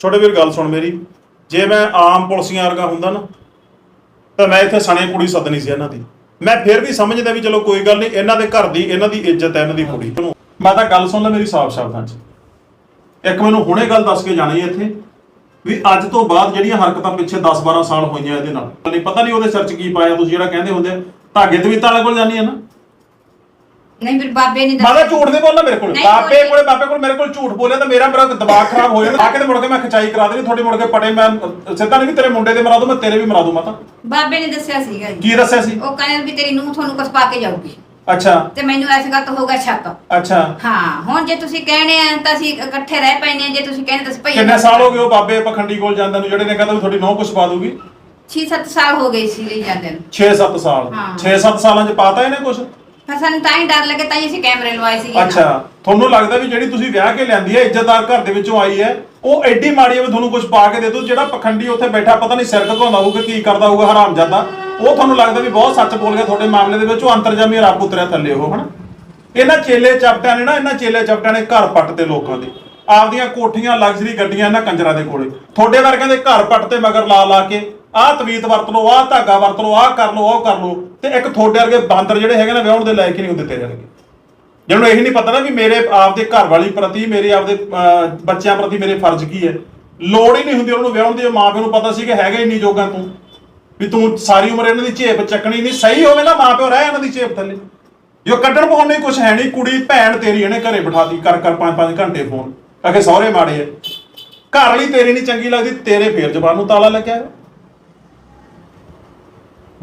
ਛੋਟੇ ਵੀਰ ਗੱਲ ਸੁਣ ਮੇਰੀ। ਜੇ ਮੈਂ ਆਮ ਪੁਲਸੀਆਂ ਵਰਗਾ ਹੁੰਦਾ ਨਾ ਤਾਂ ਮੈਂ ਇੱਥੇ ਸਣੇ ਕੁੜੀ ਸੱਦਣੀ ਸੀ ਇਹਨਾਂ ਦੀ। ਮੈਂ ਫਿਰ ਵੀ ਸਮਝਦਾ ਵੀ ਚਲੋ ਕੋਈ ਗੱਲ ਨਹੀਂ ਇਹਨਾਂ ਦੇ ਘਰ ਦੀ ਇਹਨਾਂ ਦੀ ਇੱਜ਼ਤ ਹੈ ਇਹਨਾਂ ਦੀ ਕੁੜੀ। ਮੈਂ ਤਾਂ ਗੱਲ ਸੁਣ ਲੈ ਮੇਰੀ ਸਾਫ਼ ਸ਼ਬਦਾਂ 'ਚ। ਇੱਕ ਮੈਨੂੰ ਹੁਣੇ ਗੱਲ ਦੱਸ ਕੇ ਜਾਣੀ ਇੱਥੇ ਵੀ ਅੱਜ ਤੋਂ ਬਾਅਦ ਜਿਹੜੀਆਂ ਹਰਕਤਾਂ ਪਿੱਛੇ 10-12 ਸਾਲ ਹੋਈਆਂ ਇਹਦੇ ਨਾਲ। ਨਹੀਂ ਪਤਾ ਨਹੀਂ ਉਹਦੇ ਸਿਰ 'ਚ ਕੀ ਪਾਇਆ ਤੁਸੀਂ ਜਿਹੜਾ ਕਹਿੰਦੇ ਹੁੰਦੇ ਆ, ਧਾਗੇ ਤੇ ਵੀ ਕੋਲ ਜਾਣੀ ਹੈ ਨਾ। ਨਹੀਂ ਫਿਰ ਬਾਬੇ ਨੇ ਮਾਦਾ ਝੂਠ ਨਹੀਂ ਬੋਲਣਾ ਮੇਰੇ ਕੋਲ। ਨਹੀਂ ਬਾਬੇ ਬੋਲੀ। ਕੋਲੇ ਬਾਬੇ ਕੋਲ ਮੇਰੇ ਕੋਲ ਝੂਠ ਬੋਲਿਆ ਤਾਂ ਮੇਰਾ ਮੇਰਾ ਦਿਮਾਗ ਖਰਾਬ ਹੋ ਜਾਣਾ ਆ ਕੇ ਤੇ ਮੁੜ ਕੇ ਮੈਂ ਖਚਾਈ ਕਰਾ ਦੇਣੀ ਤੁਹਾਡੇ ਮੁੜ ਕੇ ਪਟੇ ਮੈਂ ਅਹ, ਸਿੱਧਾ ਨਹੀਂ ਤੇਰੇ ਮੁੰਡੇ ਦੇ ਮਰਾ ਦੂੰ ਮੈਂ ਤੇਰੇ ਵੀ ਮਰਾ ਦੂੰ ਮਾਤਾ। ਬਾਬੇ ਨੇ ਦੱਸਿਆ ਸੀਗਾ ਜੀ। ਕੀ ਦੱਸਿਆ ਸੀ? ਉਹ ਕਹਿੰਦੇ ਵੀ ਤੇਰੀ ਨੂੰ ਤੁਹਾਨੂੰ ਕੁਝ ਪਾ ਕੇ ਜਾਊਗੀ। ਅੱਛਾ। ਤੇ ਮੈਨੂੰ ਐਸ ਗੱਲ ਤੋਂ ਹੋਗਾ ਸ਼ੱਕ ਅੱਛਾ। ਹਾਂ ਹੁਣ ਜੇ ਤੁਸੀਂ ਕਹਿਣੇ ਆ ਤਾਂ ਅਸੀਂ ਇਕੱਠੇ ਰਹਿ ਪੈਨੇ ਆ ਜੇ ਤੁਸੀਂ ਕਹਿੰਦੇ ਤਾਂ ਅਸੀਂ ਭਈ ਕਿੰਨੇ ਸਾਲ ਹੋ ਗਏ ਉਹ ਬਾਬੇ ਪਖੰਡੀ ਕੋਲ ਜਾਂਦੇ ਨੂੰ ਜਿਹੜੇ ਨੇ ਕਹਿੰਦਾ ਵੀ ਤੁਹਾਡੀ ਨੌ ਕੁਛ ਪਾ ਦੂਗੀ? 6-7 ਸਾਲ ਹੋ ਗਏ ਸੀ ਲਈ ਜਾਂਦੇ ਨੂੰ। 6-7 ਸਾਲ। ਹਾਂ। 6-7 ਸਾਲਾਂ 'ਚ ਪਾਤਾ ਇਹਨੇ ਕੁਛ? ਫਿਰ ਸਾਨੂੰ ਤਾਂ ਹੀ ਡਰ ਲੱਗੇ, ਤਾਂ ਹੀ ਅਸੀਂ ਕੈਮਰੇ ਲਵਾਏ ਸੀ ਅੱਛਾ, ਤੁਹਾਨੂੰ ਲੱਗਦਾ ਵੀ ਜਿਹੜੀ ਤੁਸੀਂ ਵਿਆਹ ਕੇ ਲਿਆਂਦੀ ਹੈ, ਇੱਜ਼ਤਦਾਰ ਘਰ ਦੇ ਵਿੱਚੋਂ ਆਈ ਹੈ, ਉਹ ਐਡੀ ਮਾੜੀ ਹੈ ਵੀ ਤੁਹਾਨੂੰ ਕੁਝ ਪਾ ਕੇ ਦੇ ਦੂ ਜਿਹੜਾ ਪਖੰਡੀ ਉੱਥੇ ਬੈਠਾ, ਪਤਾ ਨਹੀਂ ਸਿਰ ਘਕਾਉਂਦਾ ਹੋਊਗਾ, ਕੀ ਕਰਦਾ ਹੋਊਗਾ ਹਰਾਮਜ਼ਾਦਾ ਉਹ ਤੁਹਾਨੂੰ ਲੱਗਦਾ ਵੀ ਬਹੁਤ ਸੱਚ ਬੋਲ ਗਿਆ ਤੁਹਾਡੇ ਮਾਮਲੇ ਦੇ ਵਿੱਚ ਉਹ ਅੰਤਰਜਾਮੀ ਰੱਬ ਉਤਰਿਆ ਥੱਲੇ ਉਹ, ਹਨਾ? ਇਹਨਾਂ ਚੇਲੇ ਚਪਟਿਆਂ ਨੇ ਨਾ, ਇਹਨਾਂ ਚੇਲੇ ਚਪਟਿਆਂ ਨੇ ਘਰ ਪੱਟ ਤੇ ਲੋਕਾਂ ਦੇ। ਆਪਦੀਆਂ ਕੋਠੀਆਂ ਲਗਜ਼ਰੀ ਗੱਡੀਆਂ ਇਹਨਾਂ ਕੰਜਰਾਂ ਦੇ ਕੋਲੇ। ਤੁਹਾਡੇ ਵਰਗਿਆਂ ਦੇ ਘਰ ਪੱਟ ਤੇ ਮਗਰ ਲਾ ਲਾ ਕੇ ਆਹ ਤਵੀਤ ਵਰਤ ਲਓ, ਆਹ ਧਾਗਾ ਵਰਤ ਲਓ, ਆਹ ਕਰ ਲਓ ਉਹ ਕਰ ਲਓ ਤੇ ਇੱਕ ਤੁਹਾਡੇ ਵਰਗੇ ਬਾਂਦਰ ਜਿਹੜੇ ਹੈਗੇ ਨਾ ਵਿਆਹਣ ਦੇ ਲਾਇਕ ਹੀ ਨਹੀਂ ਹੁੰਦੇ ਤੇਰੇ ਵਰਗੇ। ਜਿਹਨੂੰ ਇਹ ਨਹੀਂ ਪਤਾ ਨਾ ਵੀ ਮੇਰੇ ਆਪਦੇ ਘਰ ਵਾਲੀ ਪ੍ਰਤੀ, ਮੇਰੇ ਆਪਦੇ ਬੱਚਿਆਂ ਪ੍ਰਤੀ ਮੇਰੇ ਫਰਜ਼ ਕੀ ਹੈ। ਲੋੜ ਹੀ ਨਹੀਂ ਹੁੰਦੀ ਉਹਨਾਂ ਨੂੰ ਵਿਆਹਣ ਦੀ ਮਾਂ ਪਿਓ ਨੂੰ ਪਤਾ ਸੀ ਕਿ ਹੈਗਾ ਹੀ ਨਹੀਂ ਜੋਗਾ ਤੂੰ। ਵੀ ਤੂੰ ਸਾਰੀ ਉਮਰ ਇਹਨਾਂ ਦੀ ਝੇਪ ਚੱਕਣੀ ਨਹੀਂ, ਸਹੀ ਹੋਵੇ ਨਾ ਮਾਂ ਪਿਓ ਰਹਿ ਇਹਨਾਂ ਦੀ ਝੇਪ ਥੱਲੇ। ਜੋ ਕੱਢਣ ਪਾਉਣ ਨਹੀਂ ਕੁਝ ਹੈ ਨਹੀਂ, ਕੁੜੀ ਭੈਣ ਤੇਰੀ ਇਹਨੇ ਘਰੇ ਬਿਠਾਤੀ, ਕਰ ਕਰ 5-5 ਘੰਟੇ ਫੋਨ। ਅਖੇ ਸਹੁਰੇ ਮਾੜੇ ਆ। ਘਰ ਵਾਲੀ ਤੇਰੀ ਨਹੀਂ ਚੰਗੀ ਲੱਗਦੀ, ਤੇਰੇ ਫੇਰ ਜ਼ਬਾਨ ਨੂੰ ਤਾਲਾ ਲੱਗਿਆ।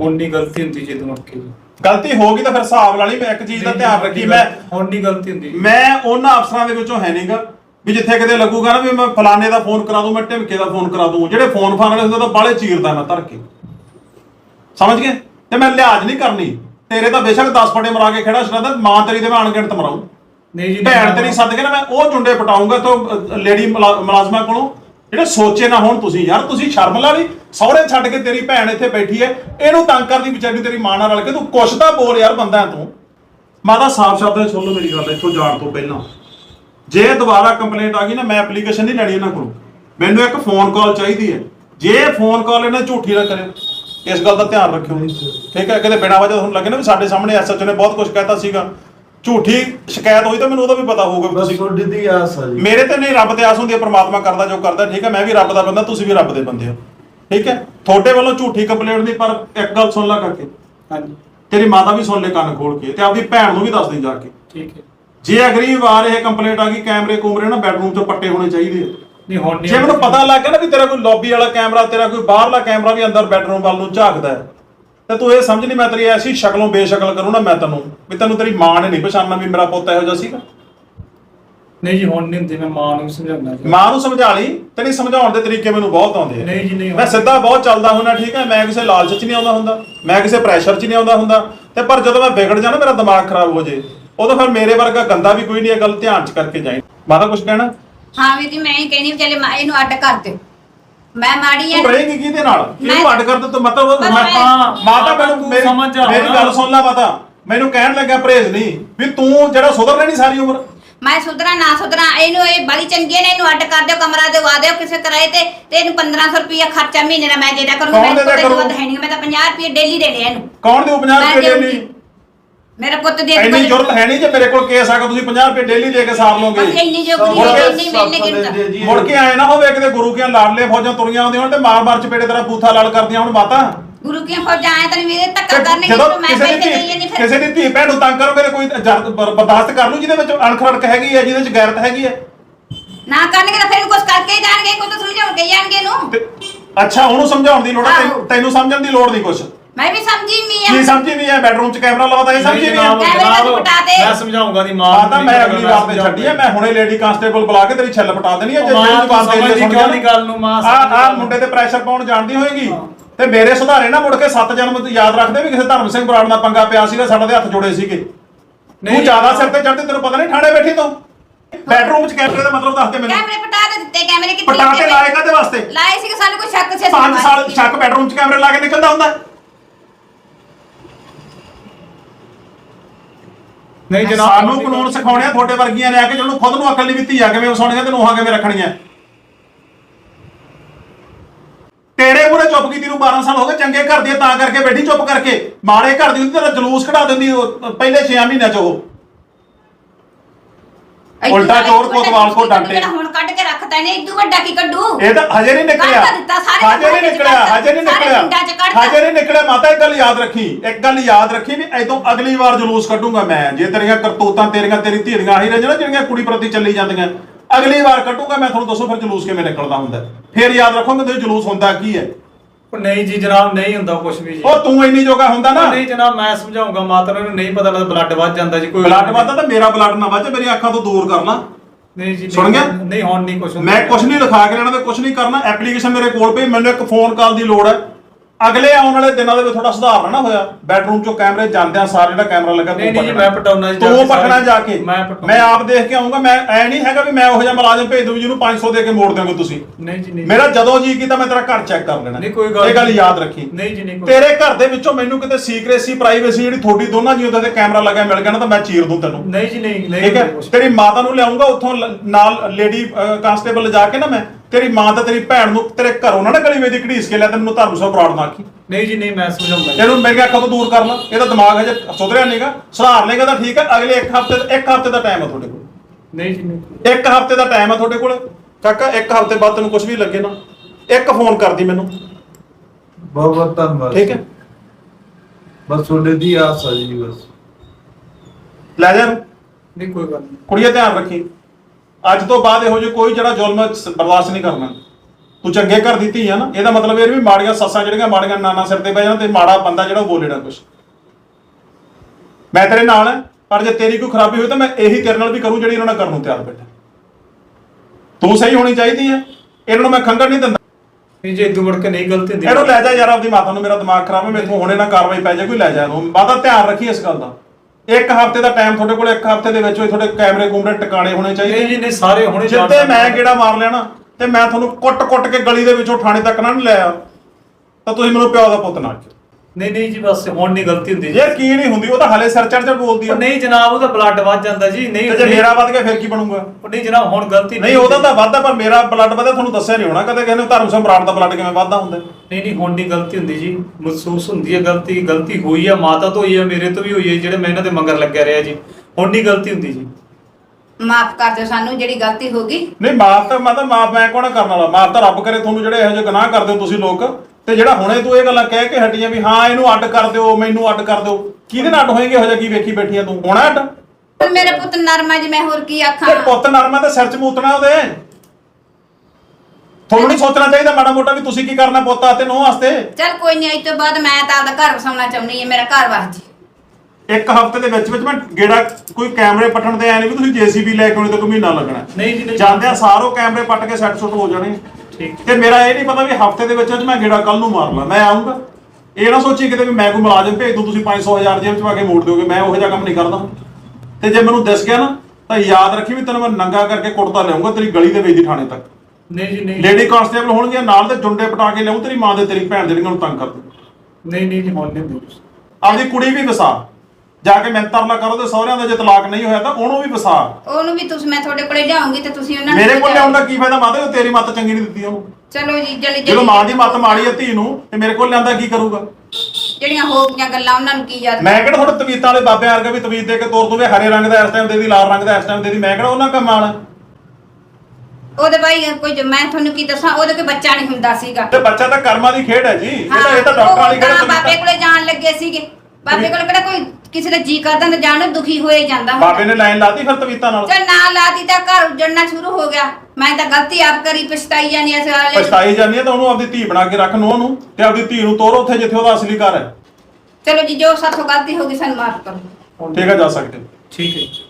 ਨਹੀਂ ਗਲਤੀ ਹੁੰਦੀ ਜੇ ਤੁਮ ਕੇ ਗਲਤੀ ਹੋ ਗਈ ਤਾਂ ਫਿਰ ਹਿਸਾਬ ਨਾਲ ਹੀ ਮੈਂ ਇੱਕ ਚੀਜ਼ ਦਾ ਧਿਆਨ ਰੱਖੀ ਮੈਂ ਹੁਣ ਨਹੀਂ ਗਲਤੀ ਹੁੰਦੀ ਮੈਂ ਉਹਨਾਂ ਅਫਸਰਾਂ ਦੇ ਵਿੱਚੋਂ ਹੈ ਨਹੀਂਗਾ ਵੀ ਜਿੱਥੇ ਕਿਤੇ ਲੱਗੂਗਾ ਨਾ ਵੀ ਮੈਂ ਫਲਾਣੇ ਦਾ ਫੋਨ ਕਰਾ ਦੂੰ ਮੈਂ ਢਿਮਕੇ ਦਾ ਫੋਨ ਕਰਾ ਦੂੰ ਜਿਹੜੇ ਫੋਨ ਫਾਨ ਵਾਲੇ ਹੁੰਦੇ ਤਾਂ ਬਾਲੇ ਚੀਰਦਾ ਮੈਂ ਧਰ ਕੇ। ਸਮਝ ਗਏ? ਤੇ ਮੈਂ ਲਿਹਾਜ਼ ਨਹੀਂ ਕਰਨੀ। ਤੇਰੇ ਤਾਂ ਬੇਸ਼ੱਕ 10 ਫੜੇ ਮਰਾ ਕੇ ਖੜਾ ਛੜਾ ਮਾਂ ਤੇਰੀ ਤੇ ਮੈਂ ਅਣਗਿਣਤ ਮਰਾਉ ਨਹੀਂ ਜੀ ਭੈਣ ਤੇਰੀ ਸੱਦ ਕੇ ਨਾ ਮੈਂ ਉਹ ਜੁੰਡੇ ਪਟਾਉਂਗਾ ਤੋਂ ਲੇਡੀ ਮੁਲਾਜ਼ਮਾਂ ਕੋਲੋਂ। ਜਿਹੜੇ ਸੋਚੇ ਨਾ ਹੁਣ ਤੁਸੀਂ ਯਾਰ ਤੁਸੀਂ ਸ਼ਰਮ ਲਾ ਲਈ ਸਹੁਰੇ ਛੱਡ ਕੇ ਤੇਰੀ ਭੈਣ ਇੱਥੇ ਬੈਠੀ ਹੈ ਇਹਨੂੰ ਤੰਗ ਕਰਦੀ ਵਿਚਾਰੀ ਤੇਰੀ ਮਾਂ ਨਾਲ ਰਲ ਕੇ ਤੂੰ ਕੁਛ ਤਾਂ ਬੋਲ ਯਾਰ ਬੰਦਾ ਤੂੰ। ਮਾਤਾ ਸਾਫ਼ ਸ਼ਬਦਾਂ 'ਚ ਸੁਣ ਲਓ ਮੇਰੀ ਗੱਲ ਇੱਥੋਂ ਜਾਣ ਤੋਂ ਪਹਿਲਾਂ। ਜੇ ਦੁਬਾਰਾ ਕੰਪਲੇਂਟ ਆ ਗਈ ਨਾ ਮੈਂ ਐਪਲੀਕੇਸ਼ਨ ਨਹੀਂ ਲੈਣੀ ਇਹਨਾਂ ਕੋਲੋਂ। ਮੈਨੂੰ ਇੱਕ ਫੋਨ ਕਾਲ ਚਾਹੀਦੀ ਹੈ ਜੇ ਫੋਨ ਕਾਲ ਇਹਨਾਂ ਝੂਠੀ ਨਾ ਕਰਿਓ ਇਸ ਗੱਲ ਦਾ ਧਿਆਨ ਰੱਖਿਓ। ਠੀਕ ਹੈ ਕਿਤੇ ਬਿਨਾਂ ਵਜ੍ਹਾ ਤੁਹਾਨੂੰ ਲੱਗੇ ਨਾ ਵੀ ਸਾਡੇ ਸਾਹਮਣੇ ਐਸਐਚਓ ਨੇ ਬਹੁਤ ਕੁਝ ਕਹਿਤਾ ਸੀਗਾ। ਝੂਠੀ ਸ਼ਿਕਾਇਤ ਹੋਈ ਤਾਂ ਮੈਨੂੰ ਉਹਦਾ ਵੀ ਪਤਾ ਹੋਊਗਾ ਵੀ ਬਸ ਤੁਸੀਂ ਤੁਹਾਡੀ ਦੀ ਆਸ ਆ ਜੀ। ਮੇਰੇ ਤੇ ਨਹੀਂ ਰੱਬ ਤੇ ਆਸ ਹੁੰਦੀ ਹੈ ਪ੍ਰਮਾਤਮਾ ਕਰਦਾ ਜੋ ਕਰਦਾ ਠੀਕ ਹੈ ਮੈਂ ਵੀ ਰੱਬ ਦਾ ਬੰਦਾ ਤੁਸੀਂ ਵੀ ਰੱਬ ਦੇ ਬੰਦੇ ਹੋ ਠੀਕ ਹੈ? ਤੁਹਾਡੇ ਵੱਲੋਂ ਝੂਠੀ ਕੰਪਲੇਂਟ ਨਹੀਂ ਪਰ ਇੱਕ ਗੱਲ ਸੁਣ ਲੈ ਕਰਕੇ ਹਾਂਜੀ। ਤੇਰੀ ਮਾਤਾ ਵੀ ਸੁਣ ਲੈ ਕੰਨ ਖੋਲ ਕੇ ਤੇ ਆਪਦੀ ਭੈਣ ਨੂੰ ਵੀ ਦੱਸ ਦੇ ਜਾ ਕੇ। ਠੀਕ ਹੈ। ਜੇ ਅਗਲੀ ਵਾਰ ਇਹ ਕੰਪਲੇਂਟ ਆ ਗਈ ਕੈਮਰੇ ਕੁਮਰੇ ਨਾ ਬੈਡਰੂਮ 'ਚ ਪੱਟੇ ਹੋਣੇ ਚਾਹੀਦੇ ਆ। ਨਹੀਂ ਹੁਣ ਨਹੀਂ ਜੇ ਮੈਨੂੰ ਪਤਾ ਲੱਗ ਗਿਆ ਨਾ ਵੀ ਤੇਰਾ ਕੋਈ ਲੌਬੀ ਵਾਲਾ ਕੈਮਰਾ ਤੇਰਾ ਕੋਈ ਬਾਹਰਲਾ ਕੈਮਰਾ ਵੀ ਅੰਦਰ ਬੈਡਰੂਮ ਵੱਲ ਨੂੰ ਝਾਕਦਾ ਹੈ ਤੇ ਤੂੰ ਇਹ ਸਮਝ ਨਹੀਂ ਮੈਂ ਤੇਰੀ ਐਸੀ ਸ਼ਕਲੋਂ ਬੇਸ਼ਕਲ ਕਰੂੰ ਨਾ ਮੈਂ ਤੈਨੂੰ ਵੀ ਤੈਨੂੰ ਤੇਰੀ ਮਾਂ ਨੇ ਨਹੀਂ ਪਛਾਣਨਾ ਵੀ ਮੇਰਾ ਪੁੱਤ ਇਹੋ ਜਿਹਾ ਸੀਗਾ। ਨਹੀਂ ਜੀ ਹੁਣ ਨਹੀਂ ਹੁੰਦੀ ਮੈਂ ਮਾਂ ਨੂੰ ਸਮਝਾਉਣਾ ਜੀ। ਮਾਂ ਨੂੰ ਸਮਝਾ ਲਈ ਤੇਰੀ ਸਮਝਾਉਣ ਦੇ ਤਰੀਕੇ ਮੈਨੂੰ ਬਹੁਤ ਆਉਂਦੇ ਆ। ਨਹੀਂ ਜੀ, ਨਹੀਂ ਮੈਂ ਸਿੱਧਾ ਬਹੁਤ ਚੱਲਦਾ ਹੁੰਦਾ ਠੀਕ ਹੈ ਮੈਂ ਕਿਸੇ ਲਾਲਚ 'ਚ ਨਹੀਂ ਆਉਂਦਾ ਹੁੰਦਾ ਮੈਂ ਕਿਸੇ ਪ੍ਰੈਸ਼ਰ 'ਚ ਨਹੀਂ ਆਉਂਦਾ ਹੁੰਦਾ ਤੇ ਪਰ ਜਦੋਂ ਮੈਂ ਵਿਗੜ ਜਾਣਾ ਮੇਰਾ ਦਿਮਾਗ ਖਰਾਬ ਹੋ ਜੇ ਉਦੋਂ ਫਿਰ ਮੇਰੇ ਵਰਗਾ ਗੰਦਾ ਵੀ ਕੋਈ ਨਹੀਂ ਇਹ ਗੱਲ ਧਿਆਨ 'ਚ ਕਰਕੇ ਜਾਈ। ਮਾਤਾ ਕੁਝ ਕਹਿਣਾ? ਹਾਂ ਵੀ ਜੀ ਮੈਂ ਹੀ ਕਹਿੰਦੀ ਵੀ ਚੱਲੇ ਮਾ- ਇਹਨੂੰ ਅੱਡ ਕਰ ਦਿਓ। ਮੈਂ ਮਾੜੀ ਆ ਤੂੰ ਰਹੇਂਗੀ ਕਿਹਦੇ ਨਾਲ ਇਹਨੂੰ ਮੈਂ- ਅੱਡ ਕਰ ਦਿੱਤਾ ਮਤਲਬ ਮੈਂ- ਮੈਂ- ਮਾਤਾ ਮੈਨੂੰ ਤੂੰ ਮੇਰੀ ਸਮਝ ਜਾ ਮੇਰੀ। ਗੱਲ ਸੁਣ ਲੈ ਮਾਤਾ ਮੈਨੂੰ ਕਹਿਣ ਲੱਗਾ ਪ੍ਰੇਜ਼ ਨਹੀਂ ਵੀ ਤੂੰ ਜਿਹੜਾ ਸੁਧਰ ਨਹੀਂ ਸਾਰੀ ਉਮਰ ਮੈਂ ਸੁਧਰਾ ਨਾ ਸੁਧਰਾ ਇਹਨੂੰ ਇਹ ਬੜੀ ਚੰਗੀ ਨੇ ਇਹਨੂੰ ਅੱਡ ਕਰ ਦਿਓ ਕਮਰਾ ਦਿਵਾ ਦਿਓ ਕਿਸੇ ਕਿਰਾਏ ਤੇ ਤੇ ਇਹਨੂੰ 1500 ਰੁਪਇਆ ਖਰਚਾ ਮਹੀਨੇ ਦਾ ਮੈਂ ਦੇ ਦਿਆ ਕਰੂੰ ਕੌਣ ਮੈਂ ਦੇ ਦਿਆ ਕੋਲ ਕਰੂ? ਵੱਧ ਹੈ ਨਹੀਂ ਮੈਂ ਤਾਂ 50 ਰੁਪਏ ਡੇਲੀ ਦੇਣੇ ਆ ਇਹਨੂੰ ਕੌਣ ਦੇਊ 50 ਮੈਂ ਰੁਪਏ ਦੇਊਂਗੀ। ਮੇਰਾ ਪੁੱਤ ਦੇ ਇੰਨੀ ਜ਼ਰੂਰਤ ਹੈ ਨਹੀਂ ਜੇ ਮੇਰੇ ਕੋਲ ਕੇਸ ਆ ਕੇ ਤੁਸੀਂ 50 ਰੁਪਏ ਡੇਲੀ ਦੇ ਕੇ ਸਾਰ ਲਓਗੇ। ਬਸ ਇੰਨੀ ਜੋਗਰੀ ਮੁੜ ਕੇ ਇੰਨੀ ਮਿਲਨੇ ਕਿੰਤਾ। ਮੁੜ ਕੇ ਆਏ ਨਾ ਹੋਵੇ ਕਿਤੇ ਗੁਰੂ ਕੀਆਂ ਲਾਡਲੇ ਫੌਜਾਂ ਤੁਰੀਆਂ ਆਉਂਦੀਆਂ ਹੋਣ ਤੇ ਮਾਰ-ਮਾਰ ਚਪੇੜੇ ਤੇਰਾ ਬੂਥਾ ਲੜ ਕਰਦੀਆਂ ਹੁਣ ਮਾਤਾ। ਗੁਰੂ ਕੀ ਫੌਜਾਂ ਆਏ ਤਾਂ ਮੇਰੇ ਧੱਕਾ ਜਦੋਂ ਜਦੋਂ ਮੈਂ ਪੈਸੇ ਨਹੀਂ ਫਿਰ। ਕਿਸੇ ਦੀ ਧੀ ਭੈਣ ਨੂੰ ਤੰਗ ਕਰੋਗੇ ਕੋਈ ਬਰਦਾਸ਼ਤ ਕਰ ਲੂ ਜਿਹਦੇ ਵਿੱਚ ਅਣਖੜਕ ਹੈਗੀ ਹੈ ਜਿਹਦੇ ਵਿੱਚ ਗੈਰਤ ਹੈਗੀ ਹੈ। ਨਾ ਕਰਨਗੇ ਤਾਂ ਫਿਰ ਕੁਝ ਕਰਕੇ ਹੀ ਜਾਣਗੇ ਕੁਝ ਤਾਂ ਸਮਝਾਉਣ ਕੇ ਜਾਣਗੇ ਇਹਨੂੰ। ਤੇ ਅੱਛਾ ਉਹਨੂੰ ਸਮਝਾਉਣ ਦੀ ਲੋੜ ਤੈਨੂੰ- ਸਮਝਣ ਦੀ ਲੋੜ ਨਹੀਂ ਕੁਛ। ਮੈਂ ਵੀ ਸਮਝੀ ਨਹੀਂ ਕੀ ਆ ਸਮਝੀ ਨਹੀਂ ਹੈ ਬੈਡਰੂਮ 'ਚ ਕੈਮਰਾ ਲਾਉਂਦਾ ਇਹ ਸਮਝੀ ਨਹੀਂ ਨਹੀਂ ਜਨਾਬ, ਕੈਮਰੇ ਪਟਾ ਦੇ। ਮੈਂ ਸਮਝਾਉਂਗਾ ਦੀ ਮਾਂ ਨੂੰ ਮੈਂ ਅਗਲੀ ਵਾਰ ਤੇ ਛੱਡੀ ਹੈ ਮੈਂ ਹੁਣੇ ਲੇਡੀ ਕਾਂਸਟੇਬਲ ਬੁਲਾ ਕੇ ਤੇਰੀ ਛੱਲ ਪਟਾ ਦੇਣੀ ਹੈ ਜੇ ਮਾਂ ਤੂੰ ਸਮਝਦੀ ਕਿਉਂ। ਨਹੀਂ ਗੱਲ ਨੂੰ, ਮਾਂ ਆ ਸਮਝਦੀ ਆ ਗੱਲ ਨੂੰ। ਮੁੰਡੇ ਤੇ ਪ੍ਰੈਸ਼ਰ ਪਾਉਣ ਜਾਣਦੀ ਹੋਏਗੀ। ਤੇ ਮੇਰੇ ਸੁਧਾਰੇ ਨਾ ਮੁੜ ਕੇ ਸੱਤ ਜਨਮ ਤੇ ਯਾਦ ਰੱਖਦੇ ਵੀ ਕਿਸੇ ਧਰਮ ਸਿੰਘ ਬਰਾੜ ਨਾਲ ਪੰਗਾ ਪਿਆ ਸੀਗਾ ਸਾਡੇ ਦੇ ਹੱਥ ਜੋੜੇ ਸੀਗੇ ਤੂੰ ਨਹੀਂ। ਜ਼ਿਆਦਾ ਸਿਰ ਤੇ ਚੜ੍ਹਦੀ ਤੈਨੂੰ ਪਤਾ ਨਹੀਂ ਠਾਣੇ ਬੈਠੀ ਤੂੰ ਬੈਡਰੂਮ 'ਚ ਕੈਮਰੇ ਦਾ ਮਤਲਬ ਦੱਸ ਦੇ ਮੈਨੂੰ ਕੈਮਰੇ ਪਟਾ ਦੇ ਦਿੱਤੇ ਕੈਮਰੇ ਕਿੱਥੇ ਪਟਾ ਕੇ ਲੱਗੇ ਲਾਏ ਕਾਦੇ ਵਾਸਤੇ ਲਾਏ ਸੀ ਸਾਨੂੰ ਕੋਈ ਸ਼ੱਕ ਸੀ ਅਸੀਂ 5 ਸਾਲ। ਸ਼ੱਕ ਬੈਡਰੂਮ 'ਚ ਕੈਮਰੇ ਲਾ ਕੇ ਨਿਕਲਦਾ ਹੁੰਦਾ ਹੈ। ਨਹੀਂ ਜਨਾਬ ਸਾਨੂੰ ਕਾਨੂੰਨ ਸਿਖਾਉਣੇ ਆ ਤੁਹਾਡੇ ਵਰਗੀਆਂ ਨੇ ਆ ਕੇ ਜਿਹਨੂੰ ਖੁਦ ਨੂੰ ਅਕਲ ਨਹੀਂ ਦਿੱਤੀ ਆ ਕਿਵੇਂ ਵਸਾਉਣੀਆਂ ਤੇ ਨੂੰਹਾਂ ਕਿਵੇਂ ਰੱਖਣੀਆਂ? ਤੇਰੇ ਮੂਰੇ ਚੁੱਪ ਕੀਤੀ ਨੂੰ 12 ਸਾਲ ਹੋ ਗਏ ਚੰਗੇ ਘਰ ਦੀ ਆ, ਤਾਂ ਕਰਕੇ ਬੈਠੀ ਚੁੱਪ ਕਰਕੇ। ਮਾੜੇ ਘਰ ਦੀ ਹੁੰਦੀ ਤੇਰਾ ਜਲੂਸ ਕਢਾ ਦਿੰਦੀ ਉਹ ਪਹਿਲੇ 6 ਮਹੀਨਿਆਂ ਚ ਉਹ। ਉਲਟਾ ਚੋਰ ਕੋਤਵਾਲ ਕੋ ਡਾਂਟੇ। ਹੁਣ ਕੱਢ ਕੇ ਰੱਖਤਾ ਇਹਨੇ ਇਦੋਂ ਵੱਡਾ ਕੀ ਕੱਢੂ? ਇਹ ਤਾਂ ਹਜੇ ਨਹੀਂ ਨਿਕਲਿਆ। ਕੱਢ ਤਾਂ ਦਿੱਤਾ, ਸਾਰੇ ਹਜੇ ਨਹੀਂ 'ਚ ਨਿਕਲਿਆ ਹਜੇ ਨਹੀਂ ਸਾਰੇ ਨਿਕਲਿਆ। ਪਿੰਡਾਂ 'ਚ ਕੱਢਤਾ। ਹਜੇ ਨਹੀਂ ਨਿਕਲਿਆ। ਮਾਤਾ ਇੱਕ ਗੱਲ ਯਾਦ ਰੱਖੀ ਇੱਕ ਗੱਲ ਯਾਦ ਰੱਖੀ ਵੀ ਐਦੋਂ ਅਗਲੀ ਵਾਰ ਜਲੂਸ ਕੱਢੂੰਗਾ ਮੈਂ। ਜੇ ਤੇਰੀਆਂ ਕਰਤੂਤਾਂ ਤੇਰੀਆਂ ਤੇਰੀ ਧੀਰੀਆਂ ਆਹੀ ਰਹਿ ਜਾਣਾ ਜਿਹੜੀਆਂ ਕੁੜੀ ਪ੍ਰਤੀ ਚੱਲੀ ਜਾਂਦੀਆਂ ਅਗਲੀ ਵਾਰ ਕੱਢੂੰਗਾ ਮੈਂ ਤੁਹਾਨੂੰ ਦੱਸੋ ਫਿਰ ਜਲੂਸ ਕਿਵੇਂ ਨਿਕਲਦਾ ਹੁੰਦਾ। ਫਿਰ ਯਾਦ ਰੱਖੋਗੇ ਤੇ ਜਲੂਸ ਹੁੰਦਾ ਕੀ ਹੈ? ਉਹ ਨਹੀਂ ਜੀ ਜਨਾਬ ਨਹੀਂ ਹੁੰਦਾ ਕੁਝ ਵੀ ਜੀ। ਉਹ ਤੂੰ ਇੰਨੀ ਜੋਗਾ ਹੁੰਦਾ ਨਾ। ਨਹੀਂ ਜਨਾਬ ਮੈਂ ਸਮਝਾਉਂਗਾ ਮਾਤਾ ਨੂੰ ਨਹੀਂ ਪਤਾ ਲੱਗਦਾ ਬਲੱਡ ਵੱਧ ਜਾਂਦਾ ਜੀ ਕੋਈ ਬਲੱਡ ਵੱਧਦਾ ਤਾਂ ਮੇਰਾ ਬਲੱਡ ਨਾ ਵੱਧ ਮੇਰੀ ਅੱਖਾਂ ਤੋਂ ਦੂਰ ਕਰ ਲਾ ਨਹੀਂ ਜੀ ਸੁਣ ਗਿਆ? ਨਹੀਂ ਹੁਣ ਨਹੀਂ ਕੁਝ ਮੈਂ ਕੁਝ ਨਹੀਂ ਲਿਖਾ ਕੇ ਲੈਣਾ ਤੇ ਕੁਝ ਨਹੀਂ ਕਰਨਾ। ਐਪਲੀਕੇਸ਼ਨ ਮੇਰੇ ਕੋਲ ਪਈ ਮੈਨੂੰ ਇੱਕ ਫੋਨ ਕਾਲ ਦੀ ਲੋੜ ਹੈ। ਅਗਲੇ ਆਉਣ ਵਾਲੇ ਦਿਨਾਂ ਦੇ ਵਿੱਚ ਥੋੜਾ ਸੁਧਾਰ ਨਾ ਹੋਇਆ। ਬੈਡਰੂਮ ਚੋਂ ਕੈਮਰੇ ਜਾਂਦਿਆਂ ਸਾਰ ਜਿਹੜਾ ਕੈਮਰਾ ਲੱਗਾ ਨਹੀਂ, ਤੂੰ ਨਹੀਂ। ਮੈਂ ਪਟਾਉਣਾ ਜੀ ਤੂੰ ਸਾਰੇ। ਜਾ ਕੇ। ਮੈਂ ਆਪ ਦੇਖ ਕੇ ਆਉਂਗਾ ਮੈਂ ਐ ਨਹੀਂ ਹੈਗਾ ਵੀ ਮੈਂ ਉਹੋ ਜਿਹਾ ਮੁਲਾਜ਼ਮ ਭੇਜ ਦੂੰ ਜਿਹਨੂੰ 500 ਦੇ ਕੇ ਮੋੜ ਦਿਓਗੇ ਤੁਸੀਂ। ਨਹੀਂ ਜੀ ਨਹੀਂ। ਮੇਰਾ ਜਦੋਂ ਜੀ ਕੀਤਾ ਮੈਂ ਤੇਰਾ ਘਰ ਚੈੱਕ ਕਰ ਲੈਣਾ। ਨਹੀਂ, ਕੋਈ ਗੱਲ ਇਹ ਗੱਲ। ਯਾਦ ਰੱਖੀ। ਨਹੀਂ ਜੀ ਨਹੀਂ ਤੇਰੇ ਘਰ ਦੇ ਵਿੱਚੋਂ ਮੈਨੂੰ ਕਿਤੇ ਸੀਕ੍ਰੇਸੀ ਪ੍ਰਾਈਵੇਸੀ ਜਿਹੜੀ ਤੁਹਾਡੀ ਦੋਨਾਂ ਜੀ ਉਹਦੇ ਤੇ ਕੈਮਰਾ ਲੱਗਿਆ ਮਿਲ ਗਿਆ ਨਾ ਤਾਂ ਮੈਂ ਚੀਰ ਦੂੰ ਤੈਨੂੰ। ਨਹੀਂ ਜੀ ਨਹੀਂ ਠੀਕ ਹੈ। ਤੇਰੀ ਮਾਤਾ ਨੂੰ ਲਿਆਉਂਗਾ ਉੱਥੋਂ ਨਾਲ ਲੇਡੀ ਕਾਂਸਟੇਬਲ ਲਿਜਾ ਕੇ ਨਾ ਮੈਂ। ਤੇਰੀ ਮਾਂ ਤੇ ਤੇਰੀ ਭੈਣ ਨੂੰ ਤੇਰੇ ਘਰੋਂ ਨਾ ਨਾ ਗਲੀ ਵਿੱਚ ਘੜੀਸ ਕੇ ਲੈ ਤੈਨੂੰ ਧਰਮ ਸਭ ਬਰਾੜ ਨਾ ਆਖੀ ਨਹੀਂ ਜੀ ਨਹੀਂ ਮੈਂ ਸਮਝਾਉਂਗਾ। ਇਹਨੂੰ ਮੇਰੇ ਅੱਖਾਂ ਤੋਂ ਦੂਰ ਕਰ ਲਾ। ਇਹਦਾ ਦਿਮਾਗ ਹਜੇ ਸੁਧਰਿਆ ਨਹੀਂਗਾ ਸੁਧਾਰ ਲੇਗਾ ਤਾਂ ਠੀਕ ਹੈ ਅਗਲੇ ਇੱਕ ਹਫ਼ਤੇ ਇੱਕ ਹਫ਼ਤੇ ਦਾ ਟਾਈਮ ਹੈ ਤੁਹਾਡੇ ਕੋਲ। ਨਹੀਂ ਜੀ ਨਹੀਂ। ਇੱਕ ਹਫ਼ਤੇ ਦਾ ਟਾਈਮ ਹੈ ਤੁਹਾਡੇ ਕੋਲ। ਕਾਕਾ ਇੱਕ ਹਫ਼ਤੇ ਬਾਅਦ ਤੈਨੂੰ ਕੁਝ ਵੀ ਲੱਗੇ ਨਾ ਇੱਕ ਫੋਨ ਕਰਦੀ ਮੈਨੂੰ। ਬਹੁਤ ਬਹੁਤ ਧੰਨਵਾਦ ਠੀਕ ਹੈ? ਬਸ ਤੁਹਾਡੇ ਦੀ ਆਸ ਆ ਜੀ ਬਸ। ਲੈ ਜਾ ਇਹਨੂੰ। ਨਹੀਂ ਕੋਈ ਗੱਲ ਨਹੀਂ ਕੁੜੀਏ ਧਿਆਨ ਰੱਖੀ। ਅੱਜ ਤੋਂ ਬਾਅਦ ਇਹੋ ਜਿਹੀ ਕੋਈ ਜਿਹੜਾ ਜ਼ੁਲਮ ਬਰਦਾਸ਼ਤ ਨਹੀਂ ਕਰਨਾ। ਤੂੰ ਚੰਗੇ ਘਰ ਦੀ ਧੀ ਆ ਨਾ ਇਹਦਾ ਮਤਲਬ ਇਹ ਵੀ ਮਾੜੀਆਂ ਸੱਸਾਂ ਜਿਹੜੀਆਂ ਮਾੜੀਆਂ ਨਾਨਾ ਸਿਰ ਤੇ ਬਹਿ ਜਾਣ ਤੇ ਮਾੜਾ ਬੰਦਾ ਜਿਹੜਾ ਉਹ ਬੋਲੇ ਨਾ ਕੁਛ। ਮੈਂ ਤੇਰੇ ਨਾਲ ਪਰ ਜੇ ਤੇਰੀ ਕੋਈ ਖਰਾਬੀ ਹੋਈ ਤਾਂ ਮੈਂ ਇਹੀ ਤੇਰੇ ਨਾਲ ਵੀ ਕਰੂੰ ਜਿਹੜੀ ਇਹਨਾਂ ਨਾਲ ਕਰਨ ਨੂੰ ਤਿਆਰ ਬੈਠਾ। ਤੂੰ ਸਹੀ ਹੋਣੀ ਚਾਹੀਦੀ ਹੈ ਇਹਨਾਂ ਨੂੰ ਮੈਂ ਖੰਗਰ ਨਹੀਂ ਦਿੰਦਾ। ਇਹ ਜੇ ਇਦੋਂ ਮੁੜ ਕੇ ਨਹੀਂ ਗਲਤੀ ਹੁੰਦੀ ਇਹਨੂੰ ਲੈ ਜਾ ਯਾਰ ਆਪਦੀ ਮਾਤਾ ਨੂੰ ਮੇਰਾ ਦਿਮਾਗ ਖਰਾਬ ਹੈ ਮੈਥੋਂ ਹੁਣੇ ਨਾ ਕਾਰਵਾਈ ਪੈ ਜਾਏ ਕੋਈ ਲੈ ਜਾ ਇਹਨੂੰ। ਮਾਤਾ ਧਿਆਨ ਰੱਖੀ ਇਸ ਗੱਲ ਦਾ। ਇੱਕ ਹਫ਼ਤੇ ਦਾ ਟਾਈਮ ਤੁਹਾਡੇ ਕੋਲ ਇੱਕ ਹਫ਼ਤੇ ਦੇ ਵਿੱਚ ਹੋਏ ਤੁਹਾਡੇ ਕੈਮਰੇ ਕੁਮਰੇ ਟਿਕਾਣੇ ਹੋਣੇ ਨਹੀਂ ਚਾਹੀਦੇ ਜੀ ਨਹੀਂ ਸਾਰੇ ਹੁਣੇ ਜਾਣ ਜਿੱਤੇ ਮੈਂ। ਗੇੜਾ ਮਾਰ ਲਿਆ ਨਾ ਤੇ ਮੈਂ ਤੁਹਾਨੂੰ ਕੁੱਟ-ਕੁੱਟ ਕੇ ਗਲੀ ਦੇ ਵਿੱਚੋਂ ਥਾਣੇ ਤੱਕ ਨਾ ਲੈ ਆ ਤਾਂ ਤੁਸੀਂ ਮੈਨੂੰ ਪਿਓ ਦਾ ਪੁੱਤ ਨਾ ਆਖਿਓ। ਨਹੀਂ ਨਹੀਂ ਜੀ ਬਸ ਹੁਣ ਨਹੀਂ ਗਲਤੀ ਹੁੰਦੀ ਜੀ। ਯਾਰ ਕੀ ਨਹੀਂ ਹੁੰਦੀ ਉਹ ਤਾਂ ਹਲੇ ਸਿਰ ਚੜ ਚੜ ਬੋਲਦੀ ਆ। ਨਹੀਂ ਜਨਾਬ ਉਹਦਾ ਬਲੱਡ ਵੱਧ ਜਾਂਦਾ ਜੀ ਨਹੀਂ ਤੇ ਜੇ ਮੇਰਾ ਵੱਧ ਗਿਆ ਫਿਰ ਕੀ ਬਣੂਗਾ? ਉਹ ਨਹੀਂ ਜਨਾਬ ਹੁਣ ਗਲਤੀ ਨਹੀਂ ਉਹਦਾ ਤਾਂ ਵੱਧਦਾ ਪਰ ਮੇਰਾ ਬਲੱਡ ਵਧਿਆ ਤੁਹਾਨੂੰ ਦੱਸਿਆ ਨਹੀਂ ਹੋਣਾ। ਕਦੇ ਕਹਿੰਦੇ ਧਰਮ ਸੰਭਰਾਟ ਦਾ ਬਲੱਡ ਕਿਵੇਂ ਵੱਧਦਾ ਹੁੰਦਾ? ਨਹੀਂ ਨਹੀਂ ਹੁਣ ਨਹੀਂ ਗਲਤੀ ਹੁੰਦੀ ਜੀ। ਮਹਿਸੂਸ ਹੁੰਦੀ ਹੈ ਗਲਤੀ ਗਲਤੀ ਹੋਈ ਆ ਮਾਤਾ ਤੋਂ ਹੋਈ ਆ ਮੇਰੇ ਤੋਂ ਵੀ ਹੋਈ ਹੈ ਜਿਹੜੇ ਮੈਂ ਇਹਨਾਂ ਦੇ ਮੰਗਰ ਲੱਗਿਆ ਰਿਹਾ ਜੀ। ਹੁਣ ਨਹੀਂ ਗਲਤੀ ਹੁੰਦੀ ਜੀ। ਮਾਫ ਕਰ ਦਿਓ ਸਾਨੂੰ ਜਿਹੜੀ ਗਲਤੀ ਹੋ ਗਈ। ਨਹੀਂ ਮਾਫ ਤਾਂ ਮੈਂ ਤਾਂ ਮਾਫ ਮੈਂ ਕੋਣ ਕਰਨ ਵਾਲਾ? ਮਾਫ ਤਾਂ ਰੱਬ ਕਰੇ ਤੁਹਾਨੂੰ ਜਿਹੜੇ ਇਹੋ ਜਿਹੇ ਗੁਨਾਹ ਕਰਦੇ ਹੋ ਤੁਸੀਂ ਲੋਕ। ਤੇ ਜਿਹੜਾ ਹੁਣੇ ਤੂੰ ਇਹ ਗੱਲਾਂ ਕਹਿ ਕੇ ਹਟੀਆਂ ਵੀ ਹਾਂ ਇਹਨੂੰ ਅੱਡ ਕਰ ਦਿਓ ਮੈਨੂੰ ਅੱਡ ਕਰ ਦਿਓ ਕਿਹਦੇ ਨਾਲ ਅੱਡ ਹੋਏਗੇ ਇਹੋ ਜਿਹਾ ਕੀ ਵੇਖੀ ਬੈਠੀਆਂ ਤੂੰ? ਹੋਣਾ ਅੱਡ? ਹੁਣ ਮੇਰੇ ਪੁੱਤ ਨਰਮਾ ਜੀ ਮੈਂ ਹੋਰ ਕੀ ਤੇ ਆਖਾਂ ਪੁੱਤ ਨਰਮਾ ਤੇ ਸਿਰ ਚ ਮੂਤਣਾ ਉਹਦੇ। ਤੁਹਾਨੂੰ ਨਹੀਂ ਸੋਚਣਾ ਚਾਹੀਦਾ ਮਾੜਾ ਮੋਟਾ ਵੀ ਤੁਸੀਂ ਕੀ ਕਰਨਾ ਪੁੱਤ ਆਤੇ ਨੋ ਵਾਸਤੇ? ਚਲ ਕੋਈ ਨਹੀਂ ਅੱਜ ਤੋਂ ਬਾਅਦ ਮੈਂ ਤਾਂ ਆਪਦਾ ਘਰ ਵਸਾਉਣਾ ਚਾਹੁੰਦੀ ਹਾਂ ਮੇਰਾ ਘਰ ਵਸ ਜੀ। ਇੱਕ ਹਫ਼ਤੇ ਦੇ ਵਿੱਚ ਵਿੱਚ ਮੈਂ ਗੇੜਾ ਕੋਈ ਕੈਮਰੇ ਪੱਟਣ ਤੇ ਆਇਆ ਨਹੀਂ ਵੀ ਤੁਸੀਂ ਜੀਸੀਬੀ ਲੈ ਕੇ ਆਉਣੇ ਤਾਂ ਕੋਈ ਮਹੀਨਾ ਲੱਗਣਾ। ਨਹੀਂ ਜੀ ਨਹੀਂ। ਜਾਂਦਿਆਂ ਸਾਰੋ ਕੈਮਰੇ ਪੱਟ ਕੇ ਸੈੱਟ ਸੁੱਟ ਹੋ ਜਾਣੇ। ਠੀਕ। ਤੇ ਮੇਰਾ ਇਹ ਨਹੀਂ ਪਤਾ ਵੀ ਹਫ਼ਤੇ ਦੇ ਵਿੱਚ ਵਿੱਚ ਮੈਂ ਗੇੜਾ ਕੱਲ ਨੂੰ ਮਾਰ ਲਾਂ ਮੈਂ ਆਉਂਗਾ ਇਹ ਨਾ ਸੋਚੀ ਕਿਤੇ ਵੀ ਮੈਂ ਕੋਈ ਮੁਲਾਜ਼ਮ ਭੇਜ ਦੂੰ ਤੁਸੀਂ 500 ਹਜ਼ਾਰ ਜੇਬ ਚ ਪਾ ਕੇ ਮੋੜ ਦਿਓਗੇ ਮੈਂ ਉਹੋ ਜਿਹਾ ਕੰਮ ਨਹੀਂ ਕਰਦਾ। ਤੇ ਜੇ ਮੈਨੂੰ ਦਿਸ ਗਿਆ ਨਾ ਤਾਂ ਯਾਦ ਰੱਖੀ ਵੀ ਤੈਨੂੰ ਮੈਂ ਨੰਗਾ ਕਰਕੇ ਕੁੜਤਾ ਲਿਆਉਂਗਾ ਤੇਰੀ ਗਲੀ ਦੇ ਵਿੱਚ ਦੀ ਥਾਣੇ ਤੱਕ। ਨਹੀਂ ਜੀ ਨਹੀਂ। ਲੇਡੀ ਕਾਂਸਟੇਬਲ ਹੋਣਗੀਆਂ ਨਾਲ ਤੇ ਜੁੰਡੇ ਪਟਾ ਕੇ ਲਿਆਉਂ ਤੇਰੀ ਮਾਂ ਦੇ ਤੇਰੀ ਭੈਣ ਦੇ ਨੂੰ ਤੰਗ ਕਰ ਦੂੰ। ਨਹੀਂ ਨਹੀਂ ਜੀ ਨਹੀਂ ਹੁੰਦੀ ਆਪਦੀ ਕੁੜੀ ਵੀ ਵਸਾ। ਜਾ ਕੇ ਮਿੰਤਰਲਾ ਕਰੋ ਤੇ ਸਹੁਰਿਆਂ ਦਾ ਜੇ ਤਲਾਕ ਨਹੀਂ ਹੋਇਆ ਤਾਂ ਉਹਨੂੰ ਵੀ ਵਸਾ ਉਹਨੂੰ ਵੀ ਤੁਸੀਂ ਮੈਂ ਤੁਹਾਡੇ ਕੋਲੇ ਲਿਆਉਂਗੀ ਤੇ ਤੁਸੀਂ ਉਹਨਾਂ ਮੇਰੇ ਕੋਲ। ਲਿਆਉਣ ਦਾ ਕੀ ਫਾਇਦਾ ਮਾਤਾ ਉਹ ਤੇਰੀ ਮੱਤ ਚੰਗੀ ਨਹੀਂ ਦਿੱਤੀ ਉਹਨੂੰ ਚਲੋ ਜੀ ਜਲੀ ਜਦੋਂ ਮਾਂ ਦੀ ਮੱਤ ਮਾੜੀ ਹੈ ਧੀ ਨੂੰ ਤੇ ਮੇਰੇ ਕੋਲ ਲਿਆਂਦਾ ਕੀ ਕਰੂਗਾ? ਜਿਹੜੀਆਂ ਹੋ ਗਈਆਂ ਗੱਲਾਂ ਉਹਨਾਂ ਨੂੰ ਕੀ ਯਾਦ ਮੈਂ ਕਿਹੜਾ ਤੁਹਾਡੇ ਤਵੀਤਾਂ ਵਾਲੇ ਬਾਬੇ ਵਰਗਾ ਵੀ ਤਵੀਤ ਦੇ ਕੇ ਤੋਰ ਦੂਵੇ ਹਰੇ ਰੰਗ ਦਾ ਇਸ ਟਾਈਮ ਦੇ ਦੀ ਲਾਲ ਰੰਗ ਦਾ ਇਸ ਟਾਈਮ ਦੇ ਦੀ ਮੈਂ ਕਿਹੜਾ ਉਹਨਾਂ ਕੰਮਾਂ ਵਾਲਾ? ਉਹਦੇ ਭਾਈ ਕੋਈ ਜੋ- ਮੈਂ ਤੁਹਾਨੂੰ ਕੀ ਦੱਸਾਂ ਉਹਦੇ ਕੋਈ ਬੱਚਾ ਨਹੀਂ ਹੁੰਦਾ ਸੀਗਾ। ਤੇ ਬੱਚਾ ਤਾਂ ਕਰਮਾਂ ਦੀ ਖੇਡ ਹੈ ਜੀ ਇਹ ਤਾਂ ਇਹ ਤਾਂ ਉਹ ਡਾਕਟਰ ਵਾਲੀ ਤਾਂ ਖੇਡ ਬਾਬੇ ਕੋਲੇ ਜਾਣ ਲੱਗੇ ਸੀਗੇ। ਬਾਬੇ ਕੋਲ ਕਿਹੜਾ ਕੋਈ ਕਿਸੇ ਦਾ ਜੀ ਕਰਦਾ ਨਾ ਜਾਣ ਨੂੰ ਦੁਖੀ ਹੋਏ ਜਾਂਦਾ ਹੁੰਦਾ। ਬਾਬੇ ਨੇ ਲਾਈਨ ਲਾਤੀ ਫਿਰ ਤਵੀਤਾਂ ਨਾਲ ਚੱਲ ਨਾ ਲਾਤੀ ਤਾਂ ਘਰ ਉਜੜਨਾ ਸ਼ੁਰੂ ਹੋ ਗਿਆ ਮੈਂ ਤਾਂ ਗਲਤੀ ਆਪ ਕਰੀ ਪਛਤਾਈ ਜਾਨੀ ਇਸ ਵਾਲੇ ਪਛਤਾਈ ਜਾਂਦੀ ਹੈ ਤਾਂ ਉਹਨੂੰ ਆਪਦੀ ਧੀ ਬਣਾ ਕੇ ਰੱਖ ਨੂੰ ਉਹਨੂੰ ਤੇ ਆਪਦੀ ਧੀ ਨੂੰ ਤੋਰੋ ਉੱਥੇ ਜਿੱਥੇ ਉਹਦਾ ਅਸਲੀ ਘਰ ਹੈ ਚਲੋ ਜੀ ਜੋ ਸਾਥੋਂ ਗਲਤੀ ਹੋ ਗਈ ਸਾਨੂੰ ਮਾਫ ਕਰੋ ਠੀਕ ਹੈ ਜਾ ਸਕਦੇ ਹੋ। ਠੀਕ ਹੈ ਜੀ।